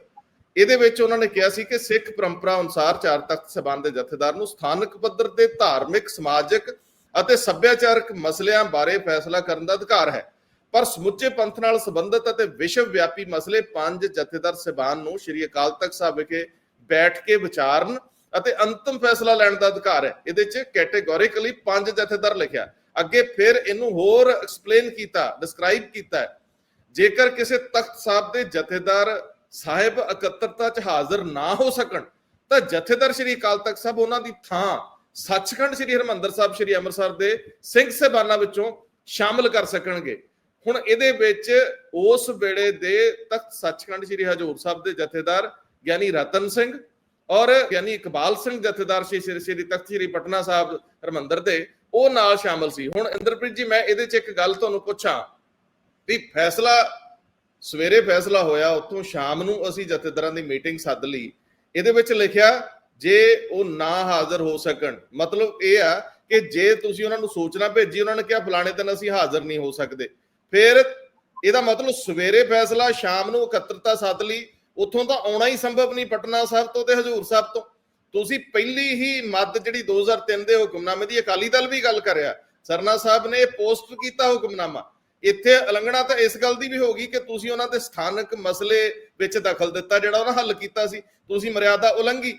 ਇਹਦੇ ਵਿੱਚ ਉਹਨਾਂ ਨੇ ਕਿਹਾ ਸੀ ਕਿ ਸਿੱਖ ਪਰੰਪਰਾ ਅਨੁਸਾਰ ਚਾਰ ਤਖਤ ਸਭਾਨ ਦੇ ਜਥੇਦਾਰ ਨੂੰ ਸਥਾਨਕ ਪੱਧਰ ਤੇ ਧਾਰਮਿਕ, ਸਮਾਜਿਕ ਅਤੇ ਸੱਭਿਆਚਾਰਕ ਮਸਲਿਆਂ ਬਾਰੇ ਫੈਸਲਾ ਕਰਨ ਦਾ ਅਧਿਕਾਰ ਹੈ। ਪਰ ਸਮੁੱਚੇ ਪੰਥ ਨਾਲ ਸੰਬੰਧਿਤ ਅਤੇ ਵਿਸ਼ਵ ਵਿਆਪੀ ਮਸਲੇ ਪੰਜ ਜਥੇਦਾਰ ਸਭਾਨ ਨੂੰ ਸ੍ਰੀ ਅਕਾਲ ਤਖਤ ਸਾਹਿਬ ਵਿਖੇ ਬੈਠ ਕੇ ਵਿਚਾਰਨ ਅਤੇ ਅੰਤਮ ਫੈਸਲਾ ਲੈਣ ਦਾ ਅਧਿਕਾਰ ਹੈ। ਇਹਦੇ 'ਚ ਕੈਟੇਗੋਰੀਕਲੀ ਪੰਜ ਜਥੇਦਾਰ ਲਿਖਿਆ। ਅੱਗੇ ਫਿਰ ਇਹਨੂੰ ਹੋਰ ਐਕਸਪਲੇਨ ਕੀਤਾ ਡਿਸਕ੍ਰਾਈਬ ਕੀਤਾ ਜੇਕਰ ਕਿਸੇ ਤਖਤ ਸਾਹਿਬ ਦੇ ਜਥੇਦਾਰ ਸਾਹਿਬ ਇਕੱਤਰਤਾ 'ਚ ਹਾਜ਼ਰ ਨਾ ਹੋ ਸਕਣ, ਤਾਂ ਜਥੇਦਾਰ ਸ੍ਰੀ ਅਕਾਲ ਤਖਤ ਸਾਹਿਬ ਉਹਨਾਂ ਦੀ ਥਾਂ, ਸੱਚਖੰਡ ਸ੍ਰੀ ਹਰਮੰਦਰ ਸਾਹਿਬ, ਸ੍ਰੀ ਅੰਮ੍ਰਿਤਸਰ ਦੇ ਸਿੰਘ ਸਹਿਬਾਨਾਂ ਵਿੱਚੋਂ ਸ਼ਾਮਲ ਕਰ ਸਕਣਗੇ। ਹੁਣ ਇਹਦੇ ਵਿੱਚ ਉਸ ਵੇਲੇ ਦੇ ਤਖਤ ਸੱਚਖੰਡ ਸ੍ਰੀ ਹਜੂਰ ਸਾਹਿਬ ਦੇ ਜਥੇਦਾਰ ਗਿਆਨੀ ਰਤਨ ਸਿੰਘ ਔਰ ਗਿਆਨੀ ਇਕਬਾਲ ਸਿੰਘ ਜਥੇਦਾਰ ਸ੍ਰੀ ਸ੍ਰੀ ਸ੍ਰੀ ਤਖਤ ਸ੍ਰੀ ਪਟਨਾ ਸਾਹਿਬ ਹਰਮੰਦਰ ਦੇ, ਉਹ ਨਾਲ ਸ਼ਾਮਲ ਸੀ। ਹੁਣ ਇੰਦਰਪ੍ਰੀਤ ਜੀ, ਮੈਂ ਇਹਦੇ 'ਚ ਇੱਕ ਗੱਲ ਤੁਹਾਨੂੰ ਪੁੱਛਾਂ ਵੀ ਫੈਸਲਾ ਸਵੇਰੇ ਫੈਸਲਾ ਹੋਇਆ, ਉੱਥੋਂ ਸ਼ਾਮ ਨੂੰ ਅਸੀਂ ਜਥੇਦਾਰਾਂ ਦੀ ਮੀਟਿੰਗ ਸੱਦ ਲਈ। ਇਹਦੇ ਵਿੱਚ ਲਿਖਿਆ, ਜੇ ਉਹ ਨਾ ਹਾਜ਼ਰ ਹੋ ਸਕਣ, ਮਤਲਬ ਇਹ ਆ ਕਿ ਜੇ ਤੁਸੀਂ ਉਹਨਾਂ ਨੂੰ ਸੂਚਨਾ ਭੇਜੀ, ਉਹਨਾਂ ਨੇ ਕਿਹਾ ਫਲਾਣੇ ਦਿਨ ਅਸੀਂ ਹਾਜ਼ਰ ਨਹੀਂ ਹੋ ਸਕਦੇ। ਫਿਰ ਇਹਦਾ ਮਤਲਬ ਸਵੇਰੇ ਫੈਸਲਾ, ਸ਼ਾਮ ਨੂੰ ਇਕੱਤਰਤਾ ਸੱਦ ਲਈ, ਉੱਥੋਂ ਤਾਂ ਆਉਣਾ ਹੀ ਸੰਭਵ ਨਹੀਂ ਪਟਨਾ ਸਾਹਿਬ ਤੋਂ ਤੇ ਹਜੂਰ ਸਾਹਿਬ ਤੋਂ। ਤੁਸੀਂ ਪਹਿਲੀ ਹੀ ਮੱਦ ਜਿਹੜੀ 2003 ਦੇ ਹੁਕਮਨਾਮੇ ਦੀ ਅਕਾਲੀ ਦਲ ਵੀ ਗੱਲ ਕਰਿਆ, ਸਰਨਾ ਸਾਹਿਬ ਨੇ ਪੋਸਟ ਕੀਤਾ ਹੁਕਮਨਾਮਾ। ਇੱਥੇ ਉਲੰਘਣਾ ਤਾਂ ਇਸ ਗੱਲ ਦੀ ਵੀ ਹੋਗੀ ਕਿ ਤੁਸੀਂ ਉਹਨਾਂ ਦੇ ਸਥਾਨਕ ਮਸਲੇ ਵਿੱਚ ਦਖਲ ਦਿੱਤਾ, ਜਿਹੜਾ ਉਹਨਾਂ ਹੱਲ ਕੀਤਾ ਸੀ। ਤੁਸੀਂ ਮਰਿਆਦਾ ਉਲੰਘੀ।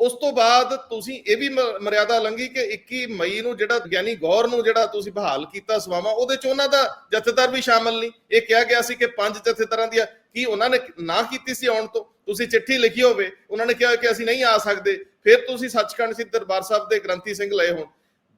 ਉਸ ਤੋਂ ਬਾਅਦ ਤੁਸੀਂ ਇਹ ਵੀ ਮਰਿਆਦਾ ਉਲੰਘੀ ਕਿ 21 ਮਈ ਨੂੰ ਜਿਹੜਾ ਗਿਆਨੀ ਗੌਰ ਨੂੰ ਜਿਹੜਾ ਤੁਸੀਂ ਬਹਾਲ ਕੀਤਾ ਸਵਾਵਾ, ਉਹਦੇ ਚ ਉਹਨਾਂ ਦਾ ਜਥੇਦਾਰ ਵੀ ਸ਼ਾਮਲ ਨਹੀਂ। ਇਹ ਕਿਹਾ ਗਿਆ ਸੀ ਕਿ ਪੰਜ ਜਥੇਦਾਰਾਂ ਦੀਆਂ ਕੀ ਉਹਨਾਂ ਨੇ ਨਾ ਕੀਤੀ ਸੀ ਆਉਣ ਤੋਂ? ਤੁਸੀਂ ਚਿੱਠੀ ਲਿਖੀ ਹੋਵੇ, ਉਹਨਾਂ ਨੇ ਕਿਹਾ ਕਿ ਅਸੀਂ ਨਹੀਂ ਆ ਸਕਦੇ। ਫਿਰ ਤੁਸੀਂ ਸੱਚਖੰਡ ਸ੍ਰੀ ਦਰਬਾਰ ਸਾਹਿਬ ਦੇ ਗ੍ਰੰਥੀ ਸਿੰਘ ਲਏ ਹੋਣ।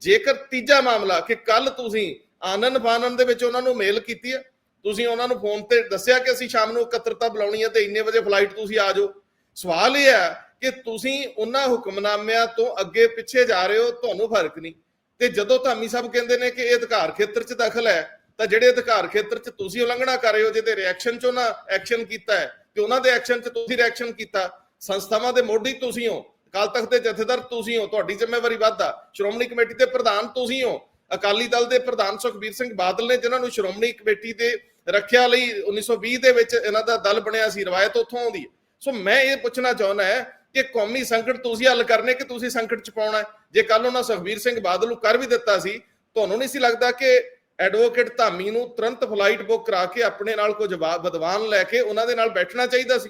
ਜੇਕਰ ਤੀਜਾ ਮਾਮਲਾ ਕਿ ਕੱਲ ਤੁਸੀਂ ਆਨੰਦ ਫਾਨਨ ਦੇ ਵਿੱਚ ਉਹਨਾਂ ਨੂੰ ਮੇਲ ਕੀਤੀ ਹੈ। ਤੁਸੀਂ ਉਹਨਾਂ ਨੂੰ ਫੋਨ ਤੇ ਦੱਸਿਆ ਕਿ ਅਸੀਂ ਸ਼ਾਮ ਨੂੰ ਇਕੱਤਰਤਾ ਬੁਲਾਉਣੀ ਹੈ ਤੇ ਇੰਨੇ ਵਜੇ ਫਲਾਈਟ ਤੁਸੀਂ ਆ ਜਾਓ। ਸਵਾਲ ਇਹ ਹੈ ਕਿ ਤੁਸੀਂ ਉਹਨਾਂ ਹੁਕਮਨਾਮਿਆਂ ਤੋਂ ਅੱਗੇ ਪਿੱਛੇ ਜਾ ਰਹੇ ਹੋ, ਤੁਹਾਨੂੰ ਫ਼ਰਕ ਨਹੀਂ। ਤੇ ਜਦੋਂ ਧਾਮੀ ਸਾਹਿਬ ਕਹਿੰਦੇ ਨੇ ਕਿ ਇਹ ਅਧਿਕਾਰ ਖੇਤਰ 'ਚ ਦਖਲ ਹੈ, ਤਾਂ ਜਿਹੜੇ ਅਧਿਕਾਰ ਖੇਤਰ 'ਚ ਤੁਸੀਂ ਉਲੰਘਣਾ ਕਰ ਰਹੇ ਹੋ, ਜਿਹਦੇ ਰਿਐਕਸ਼ਨ 'ਚ ਉਹਨਾਂ ਐਕਸ਼ਨ ਕੀਤਾ ਹੈ, ਤੇ ਉਹਨਾਂ ਦੇ ਐਕਸ਼ਨ 'ਚ ਤੁਸੀਂ ਰਿਐਕਸ਼ਨ ਕੀਤਾ, ਸੰਸਥਾਵਾਂ ਦੇ ਮੋਢੀ ਤੁਸੀਂ ਹੋ, ਅਕਾਲ ਤਖਤ ਦੇ ਜਥੇਦਾਰ ਤੁਸੀਂ ਹੋ, ਤੁਹਾਡੀ ਜ਼ਿੰਮੇਵਾਰੀ ਵੱਧਾ ਸ਼੍ਰੋਮਣੀ ਕਮੇਟੀ ਦੇ ਪ੍ਰਧਾਨ ਤੁਸੀਂ ਹੋ ਅਕਾਲੀ ਦਲ ਦੇ ਪ੍ਰਧਾਨ ਸੁਖਬੀਰ ਸਿੰਘ ਬਾਦਲ ਨੇ ਜਿਨ੍ਹਾਂ ਨੂੰ ਸ਼੍ਰੋਮਣੀ ਕਮੇਟੀ ਦੇ ਰੱਖਿਆ ਲਈ 1920 ਦੇ ਵਿੱਚ ਇਹਨਾਂ ਦਾ ਦਲ ਬਣਿਆ ਸੀ, ਰਵਾਇਤ ਉੱਥੋਂ ਆਉਂਦੀ ਹੈ। ਸੋ ਮੈਂ ਇਹ ਪੁੱਛਣਾ ਚਾਹੁੰਦਾ ਹੈ ਕਿ ਕੌਮੀ ਸੰਕਟ ਤੁਸੀਂ ਹੱਲ ਕਰਨੇ ਕਿ ਤੁਸੀਂ ਸੰਕਟ ਚ ਪਾਉਣਾ ਜੇ ਕੱਲ ਉਹਨਾਂ ਸੁਖਬੀਰ ਸਿੰਘ ਬਾਦਲ ਨੂੰ ਕਰ ਵੀ ਦਿੱਤਾ ਸੀ, ਤੁਹਾਨੂੰ ਨਹੀਂ ਸੀ ਲੱਗਦਾ ਕਿ ਐਡਵੋਕੇਟ ਧਾਮੀ ਨੂੰ ਤੁਰੰਤ ਫਲਾਈਟ ਬੁੱਕ ਕਰਾ ਕੇ ਆਪਣੇ ਨਾਲ ਕੋਈ ਜਵਾਬ ਵਿਦਵਾਨ ਲੈ ਕੇ ਉਹਨਾਂ ਦੇ ਨਾਲ ਬੈਠਣਾ ਚਾਹੀਦਾ ਸੀ?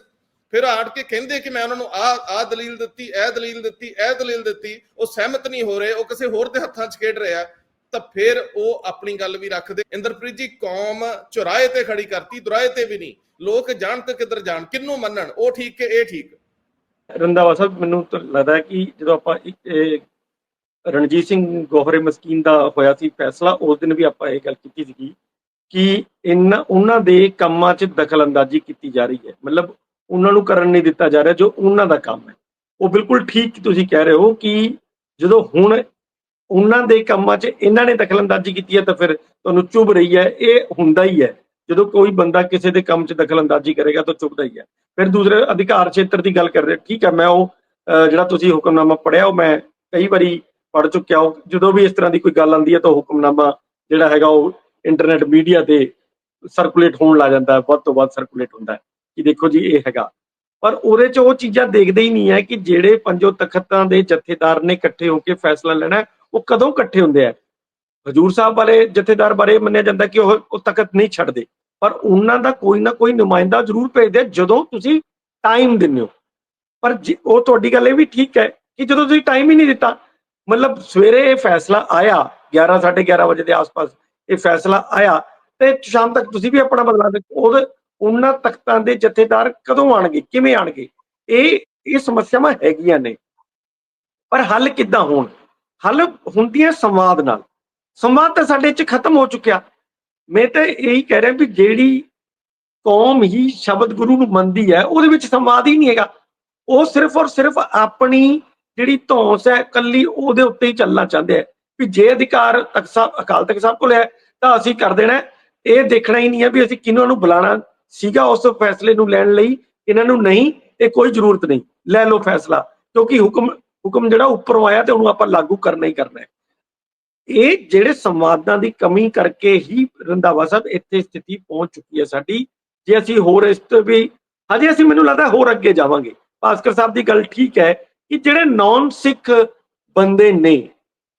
ਫਿਰ ਆੜ ਕੇ ਕਹਿੰਦੇ ਕਿ ਮੈਂ ਉਹਨਾਂ ਨੂੰ ਆ ਆ ਦਲੀਲ ਦਿੱਤੀ, ਇਹ ਦਲੀਲ ਦਿੱਤੀ, ਇਹ ਦਲੀਲ ਦਿੱਤੀ, ਉਹ ਸਹਿਮਤ ਨਹੀਂ ਹੋ ਰਹੇ, ਉਹ ਕਿਸੇ ਹੋਰ ਦੇ ਹੱਥਾਂ 'ਚ ਖੇਡ ਰਿਹਾ ਤਾਂ ਫਿਰ ਉਹ ਆਪਣੀ ਗੱਲ ਵੀ ਰੱਖਦੇ। ਇੰਦਰਪ੍ਰੀਤ ਜੀ, ਕੌਮ ਚੁਰਾਏ ਤੇ ਖੜੀ ਕਰਤੀ ਦੁਰਾਏ ਤੇ ਵੀ ਨਹੀਂ। ਲੋਕ ਜਾਣ ਤੇ ਕਿੱਧਰ ਜਾਣ ਕਿੰਨੂੰ ਮੰਨਣ? ਉਹ ਠੀਕ ਕਿ ਇਹ ਠੀਕ? ਰੰਦਾਵਾ ਸਾਹਿਬ, ਮੈਨੂੰ ਤਾਂ ਲੱਗਦਾ ਕਿ ਜਦੋਂ ਆਪਾਂ ਇੱਕ- ਰਣਜੀਤ ਸਿੰਘ ਗੋਹਰੇ ਮਸਕੀਨ ਦਾ ਹੋਇਆ ਸੀ ਫੈਸਲਾ, ਉਸ ਦਿਨ ਵੀ ਆਪਾਂ ਇਹ ਗੱਲ ਕੀਤੀ ਸੀਗੀ ਕਿ ਇਹਨਾਂ ਉਹਨਾਂ ਦੇ ਕੰਮਾਂ 'ਚ ਦਖਲਅੰਦਾਜ਼ੀ ਕੀਤੀ ਜਾ ਰਹੀ ਹੈ। ਮਤਲਬ ਉਹਨਾਂ ਨੂੰ ਕਰਨ ਨਹੀਂ ਦਿੱਤਾ ਜਾ ਰਿਹਾ ਜੋ ਉਹਨਾਂ ਦਾ ਕੰਮ ਹੈ। ਉਹ ਬਿਲਕੁਲ ਠੀਕ ਤੁਸੀਂ ਕਹਿ ਰਹੇ ਹੋ ਕਿ ਜਦੋਂ ਹੁਣ ਉਹਨਾਂ ਦੇ ਕੰਮਾਂ 'ਚ ਇਹਨਾਂ ਨੇ ਦਖਲਅੰਦਾਜ਼ੀ ਕੀਤੀ ਹੈ ਤਾਂ ਫਿਰ ਤੁਹਾਨੂੰ ਚੁਭ ਰਹੀ ਹੈ, ਇਹ ਹੁੰਦਾ ਹੀ ਹੈ। ਜਦੋਂ ਕੋਈ ਬੰਦਾ ਕਿਸੇ ਦੇ ਕੰਮ 'ਚ ਦਖਲਅੰਦਾਜ਼ੀ ਕਰੇਗਾ ਤਾਂ ਚੁਭਦਾ ਹੀ ਹੈ। ਫਿਰ ਦੂਸਰੇ ਅਧਿਕਾਰ ਖੇਤਰ ਦੀ ਗੱਲ ਕਰਦੇ ਠੀਕ ਹੈ, ਮੈਂ ਉਹ ਜਿਹੜਾ ਤੁਸੀਂ ਹੁਕਮਨਾਮਾ ਪੜਿਆ ਉਹ ਮੈਂ ਕਈ ਵਾਰੀ ਪੜ ਚੁੱਕਿਆ, ਉਹ ਜਦੋਂ ਵੀ ਇਸ ਤਰ੍ਹਾਂ ਦੀ ਕੋਈ ਗੱਲ ਆਉਂਦੀ ਹੈ ਤਾਂ ਉਹ ਹੁਕਮਨਾਮਾ ਜਿਹੜਾ ਹੈਗਾ ਉਹ ਇੰਟਰਨੈਟ ਮੀਡੀਆ ਤੇ ਸਰਕੂਲੇਟ ਹੋਣ ਲੱਗ ਜਾਂਦਾ ਹੈ, ਵੱਧ ਤੋਂ ਵੱਧ ਸਰਕੂਲੇਟ ਹੁੰਦਾ ਹੈ ਕਿ ਦੇਖੋ ਜੀ, ਇਹ ਹੈਗਾ। ਪਰ ਉਹਦੇ 'ਚ ਉਹ ਚੀਜ਼ਾਂ ਦੇਖਦੇ ਹੀ ਨਹੀਂ ਹੈ ਕਿ ਜਿਹੜੇ ਪੰਜੋ ਤਖਤਾਂ ਦੇ ਜਥੇਦਾਰ ਨੇ ਇਕੱਠੇ ਹੋ ਕੇ ਫੈਸਲਾ ਲੈਣਾ ਉਹ ਕਦੋਂ ਇਕੱਠੇ ਹੁੰਦੇ ਆ? ਹਜੂਰ ਸਾਹਿਬ ਵਾਲੇ ਜਥੇਦਾਰ ਬਾਰੇ ਮੰਨਿਆ ਜਾਂਦਾ ਕਿ ਉਹ ਉਹ ਤਖਤ ਨਹੀਂ ਛੱਡਦੇ। ਪਰ ਉਹਨਾਂ ਦਾ ਕੋਈ ਨਾ ਕੋਈ ਨੁਮਾਇੰਦਾ ਜ਼ਰੂਰ ਭੇਜਦੇ ਜਦੋਂ ਤੁਸੀਂ ਟਾਈਮ ਦਿੰਦੇ ਹੋ। ਪਰ ਜੇ- ਉਹ ਤੁਹਾਡੀ ਗੱਲ ਇਹ ਵੀ ਠੀਕ ਹੈ ਕਿ ਜਦੋਂ ਤੁਸੀਂ ਟਾਈਮ ਹੀ ਨਹੀਂ ਦਿੱਤਾ, ਮਤਲਬ ਸਵੇਰੇ ਇਹ ਫੈਸਲਾ ਆਇਆ 11 11:30 ਵਜੇ ਦੇ ਆਸ-ਪਾਸ ਇਹ ਫੈਸਲਾ ਆਇਆ, ਤੇ ਸ਼ਾਮ ਤੱਕ ਤੁਸੀਂ ਵੀ ਆਪਣਾ ਬਦਲਾ ਦੇ ਉਹਦੇ ਉਹਨਾਂ ਤਖਤਾਂ ਦੇ ਜਥੇਦਾਰ ਕਦੋਂ ਆਣਗੇ? ਕਿਵੇਂ ਆਣਗੇ? ਇਹ ਇਹ ਸਮੱਸਿਆਵਾਂ ਹੈਗੀਆਂ ਨੇ। ਪਰ ਹੱਲ ਕਿੱਦਾਂ ਹੋਣ? ਹੱਲ ਹੁੰਦੀ ਹੈ ਸੰਵਾਦ ਨਾਲ। ਸੰਵਾਦ ਤਾਂ ਸਾਡੇ ਚ ਖਤਮ ਹੋ ਚੁੱਕਿਆ। ਮੈਂ ਤਾਂ ਇਹੀ ਕਹਿ ਰਿਹਾ ਵੀ ਜਿਹੜੀ ਕੌਮ ਹੀ ਸ਼ਬਦ ਗੁਰੂ ਨੂੰ ਮੰਨਦੀ ਹੈ, ਉਹਦੇ ਵਿੱਚ ਸੰਵਾਦ ਹੀ ਨਹੀਂ ਹੈਗਾ। ਉਹ ਸਿਰਫ ਔਰ ਸਿਰਫ ਆਪਣੀ ਜਿਹੜੀ ਧੌਂਸ ਹੈ, ਕੱਲੀ ਉਹਦੇ ਉੱਤੇ ਹੀ ਚੱਲਣਾ ਚਾਹੁੰਦੇ ਆ। ਵੀ ਜੇ ਅਧਿਕਾਰ ਤਖਤ ਸਾਹਿਬ, ਅਕਾਲ ਤਖਤ ਸਾਹਿਬ ਕੋਲ ਹੈ, ਤਾਂ ਅਸੀਂ ਕਰ ਦੇਣਾ ਇਹ ਦੇਖਣਾ ਹੀ ਨਹੀਂ ਹੈ ਵੀ ਅਸੀਂ ਕਿਹਨਾਂ ਨੂੰ ਬੁਲਾਣਾ ਸੀਗਾ ਉਸ ਫੈਸਲੇ ਨੂੰ ਲੈਣ ਲਈ, ਇਹਨਾਂ ਨੂੰ ਨਹੀਂ ਇਹ ਕੋਈ ਜ਼ਰੂਰਤ ਨਹੀਂ। ਲੈ ਲਓ ਫੈਸਲਾ, ਕਿਉਂਕਿ ਹੁਕਮ ਹੁਕਮ ਜਿਹੜਾ ਉੱਪਰੋਂ ਆਇਆ ਤੇ ਉਹਨੂੰ ਆਪਾਂ ਲਾਗੂ ਕਰਨਾ ਹੀ ਕਰਨਾ ਹੈ। ਇਹ ਜਿਹੜੇ ਸੰਵਾਦਾਂ ਦੀ ਕਮੀ ਕਰਕੇ ਹੀ ਰੰਧਾਵਾ ਸਾਹਿਬ ਇੱਥੇ ਸਥਿਤੀ ਪਹੁੰਚ ਚੁੱਕੀ ਹੈ ਸਾਡੀ। ਜੇ ਅਸੀਂ ਹੋਰ ਇਸ ਤੋਂ ਵੀ ਹਜੇ ਅਸੀਂ ਮੈਨੂੰ ਲੱਗਦਾ ਹੋਰ ਅੱਗੇ ਜਾਵਾਂਗੇ। ਭਾਸਕਰ ਸਾਹਿਬ ਦੀ ਗੱਲ ਠੀਕ ਹੈ ਕਿ ਜਿਹੜੇ ਨਾਨ ਸਿੱਖ ਬੰਦੇ ਨੇ,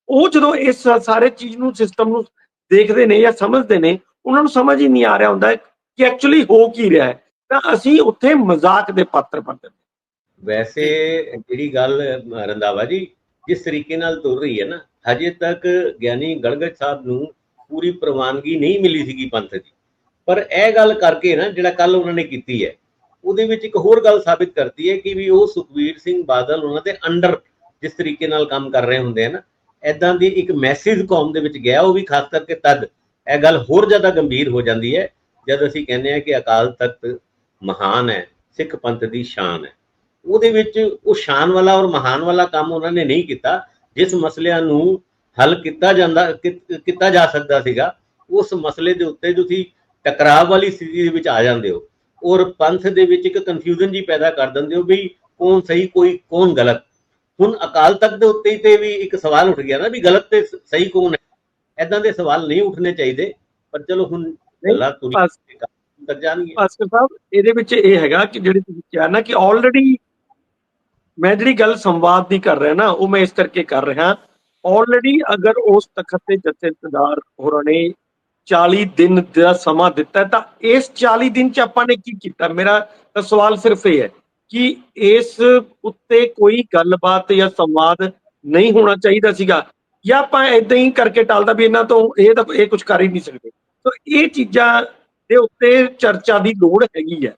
ਉਹ ਜਦੋਂ ਇਸ ਸਾਰੇ ਚੀਜ਼ ਨੂੰ ਸਿਸਟਮ ਨੂੰ ਦੇਖਦੇ ਨੇ ਜਾਂ ਸਮਝਦੇ ਨੇ, ਉਹਨਾਂ ਨੂੰ ਸਮਝ ਹੀ ਨਹੀਂ ਆ ਰਿਹਾ ਹੁੰਦਾ ਕਿ ਐਕਚੁਅਲੀ ਹੋ ਕੀ ਰਿਹਾ ਹੈ। ਤਾਂ ਅਸੀਂ ਉੱਥੇ ਮਜ਼ਾਕ ਦੇ ਪਾਤਰ ਬਣ ਨੇ ਵੈਸੇ ਜਿਹੜੀ ਗੱਲ ਰੰਧਾਵਾ ਜੀ ਜਿਸ ਤਰੀਕੇ ਨਾਲ ਤੁਰ ਰਹੀ ਹੈ ਨਾ ਹਜੇ ਤੱਕ ਗਿਆਨੀ ਗੜਗੜ ਸਾਹਿਬ ਨੂੰ ਪੂਰੀ ਪ੍ਰਵਾਨਗੀ ਨਹੀਂ ਮਿਲੀ ਸੀਗੀ ਪੰਥ ਦੀ। ਪਰ ਇਹ ਗੱਲ ਕਰਕੇ ਨਾ ਜਿਹੜਾ ਕੱਲ ਉਹਨਾਂ ਨੇ ਕੀਤੀ ਹੈ ਉਹਦੇ ਵਿੱਚ ਇੱਕ ਹੋਰ ਗੱਲ ਸਾਬਿਤ ਕਰਦੀ ਹੈ ਕਿ ਵੀ ਉਹ ਸੁਖਵੀਰ ਸਿੰਘ ਬਾਦਲ ਉਹਨਾਂ ਦੇ ਅੰਡਰ ਜਿਸ ਤਰੀਕੇ ਨਾਲ ਕੰਮ ਕਰ ਰਹੇ ਹੁੰਦੇ ਆ ਨਾ ਐਦਾਂ ਦੀ ਇੱਕ ਮੈਸੇਜ ਕੌਮ ਦੇ ਵਿੱਚ ਗਿਆ ਉਹ ਵੀ ਖਾਸ ਕਰਕੇ ਤਦ। ਇਹ ਗੱਲ ਹੋਰ ਜ਼ਿਆਦਾ ਗੰਭੀਰ ਹੋ ਜਾਂਦੀ ਹੈ ਜਦ ਅਸੀਂ ਕਹਿੰਦੇ ਆ ਕਿ ਅਕਾਲ ਤਖਤ ਮਹਾਨ ਹੈ ਸਿੱਖ ਪੰਥ ਦੀ ਸ਼ਾਨ ਹੈ। ਉਹਦੇ ਵਿੱਚ ਉਹ ਸ਼ਾਨ ਵਾਲਾ ਔਰ ਮਹਾਨ ਵਾਲਾ ਕੰਮ ਉਹਨਾਂ ਨੇ ਨਹੀਂ ਕੀਤਾ ਜਿਸ ਮਸਲਿਆਂ ਨੂੰ ਹੱਲ ਕੀਤਾ ਜਾਂਦਾ ਕੀਤਾ ਜਾ ਸਕਦਾ ਸੀਗਾ ਉਸ ਮਸਲੇ ਦੇ ਉੱਤੇ ਤੁਸੀਂ ਟਕਰਾਅ ਵਾਲੀ ਸਥਿਤੀ ਦੇ ਵਿੱਚ ਆ ਜਾਂਦੇ ਹੋ ਔਰ ਪੰਥ ਦੇ ਵਿੱਚ ਇੱਕ ਕਨਫਿਊਜ਼ਨ ਜੀ ਪੈਦਾ ਕਰ ਦਿੰਦੇ ਹੋ ਵੀ ਕੌਣ ਸਹੀ ਕੋਈ ਕੌਣ ਗਲਤ। ਹੁਣ ਅਕਾਲ ਤਖਤ ਦੇ ਉੱਤੇ ਤੇ ਵੀ ਇੱਕ ਸਵਾਲ ਉੱਠ ਗਿਆ ਨਾ ਵੀ ਗਲਤ ਤੇ ਸਹੀ ਕੌਣ ਹੈ? ਐਦਾਂ ਦੇ ਸਵਾਲ ਨਹੀਂ ਉੱਠਣੇ ਚਾਹੀਦੇ ਪਰ ਚਲੋ ਹੁਣ ਗੱਲਾਂ ਤੁਰੀ ਤੱਕ ਭਾਸਕਰ ਸਾਹਿਬ ਇਹਦੇ ਵਿੱਚ ਇਹ ਹੈਗਾ ਕਿ ਜਿਹੜੀ ਤੁਸੀਂ ਕਿਹਾ ਨਾ ਕਿ ਆਲਰੇਡੀ ਮੈਂ ਜਿਹੜੀ ਗੱਲ ਸੰਵਾਦ ਦੀ ਕਰ ਰਿਹਾ ਨਾ, ਉਹ ਮੈਂ ਇਸ ਕਰਕੇ ਕਰ ਰਿਹਾ। ਆਲਰੇਡੀ ਅਗਰ ਉਸ ਤਖਤ ਤੇ ਜਥੇਦਾਰ ਹੋਰਾਂ ਨੇ 40 ਦਿਨ ਦਾ ਸਮਾਂ ਦਿੱਤਾ, ਤਾਂ ਇਸ 40 ਦਿਨ ਚ ਆਪਾਂ ਨੇ ਕੀ ਕੀਤਾ? ਮੇਰਾ ਤਾਂ ਸਵਾਲ ਸਿਰਫ ਇਹ ਹੈ ਕਿ ਇਸ ਉੱਤੇ ਕੋਈ ਗੱਲਬਾਤ ਜਾਂ ਸੰਵਾਦ ਨਹੀਂ ਹੋਣਾ ਚਾਹੀਦਾ ਸੀਗਾ। ਜਾਂ ਆਪਾਂ ਇਦਾਂ ਹੀ ਕਰਕੇ ਟਾਲਦਾ ਵੀ ਇਹਨਾਂ ਤੋਂ ਇਹ ਤਾਂ ਇਹ ਕੁਝ ਕਰ ਹੀ ਨਹੀਂ ਸਕਦੇ। ਸੋ ਇਹ ਚੀਜ਼ਾਂ ਦੇ ਉੱਤੇ ਚਰਚਾ ਦੀ ਲੋੜ ਹੈਗੀ ਹੈ।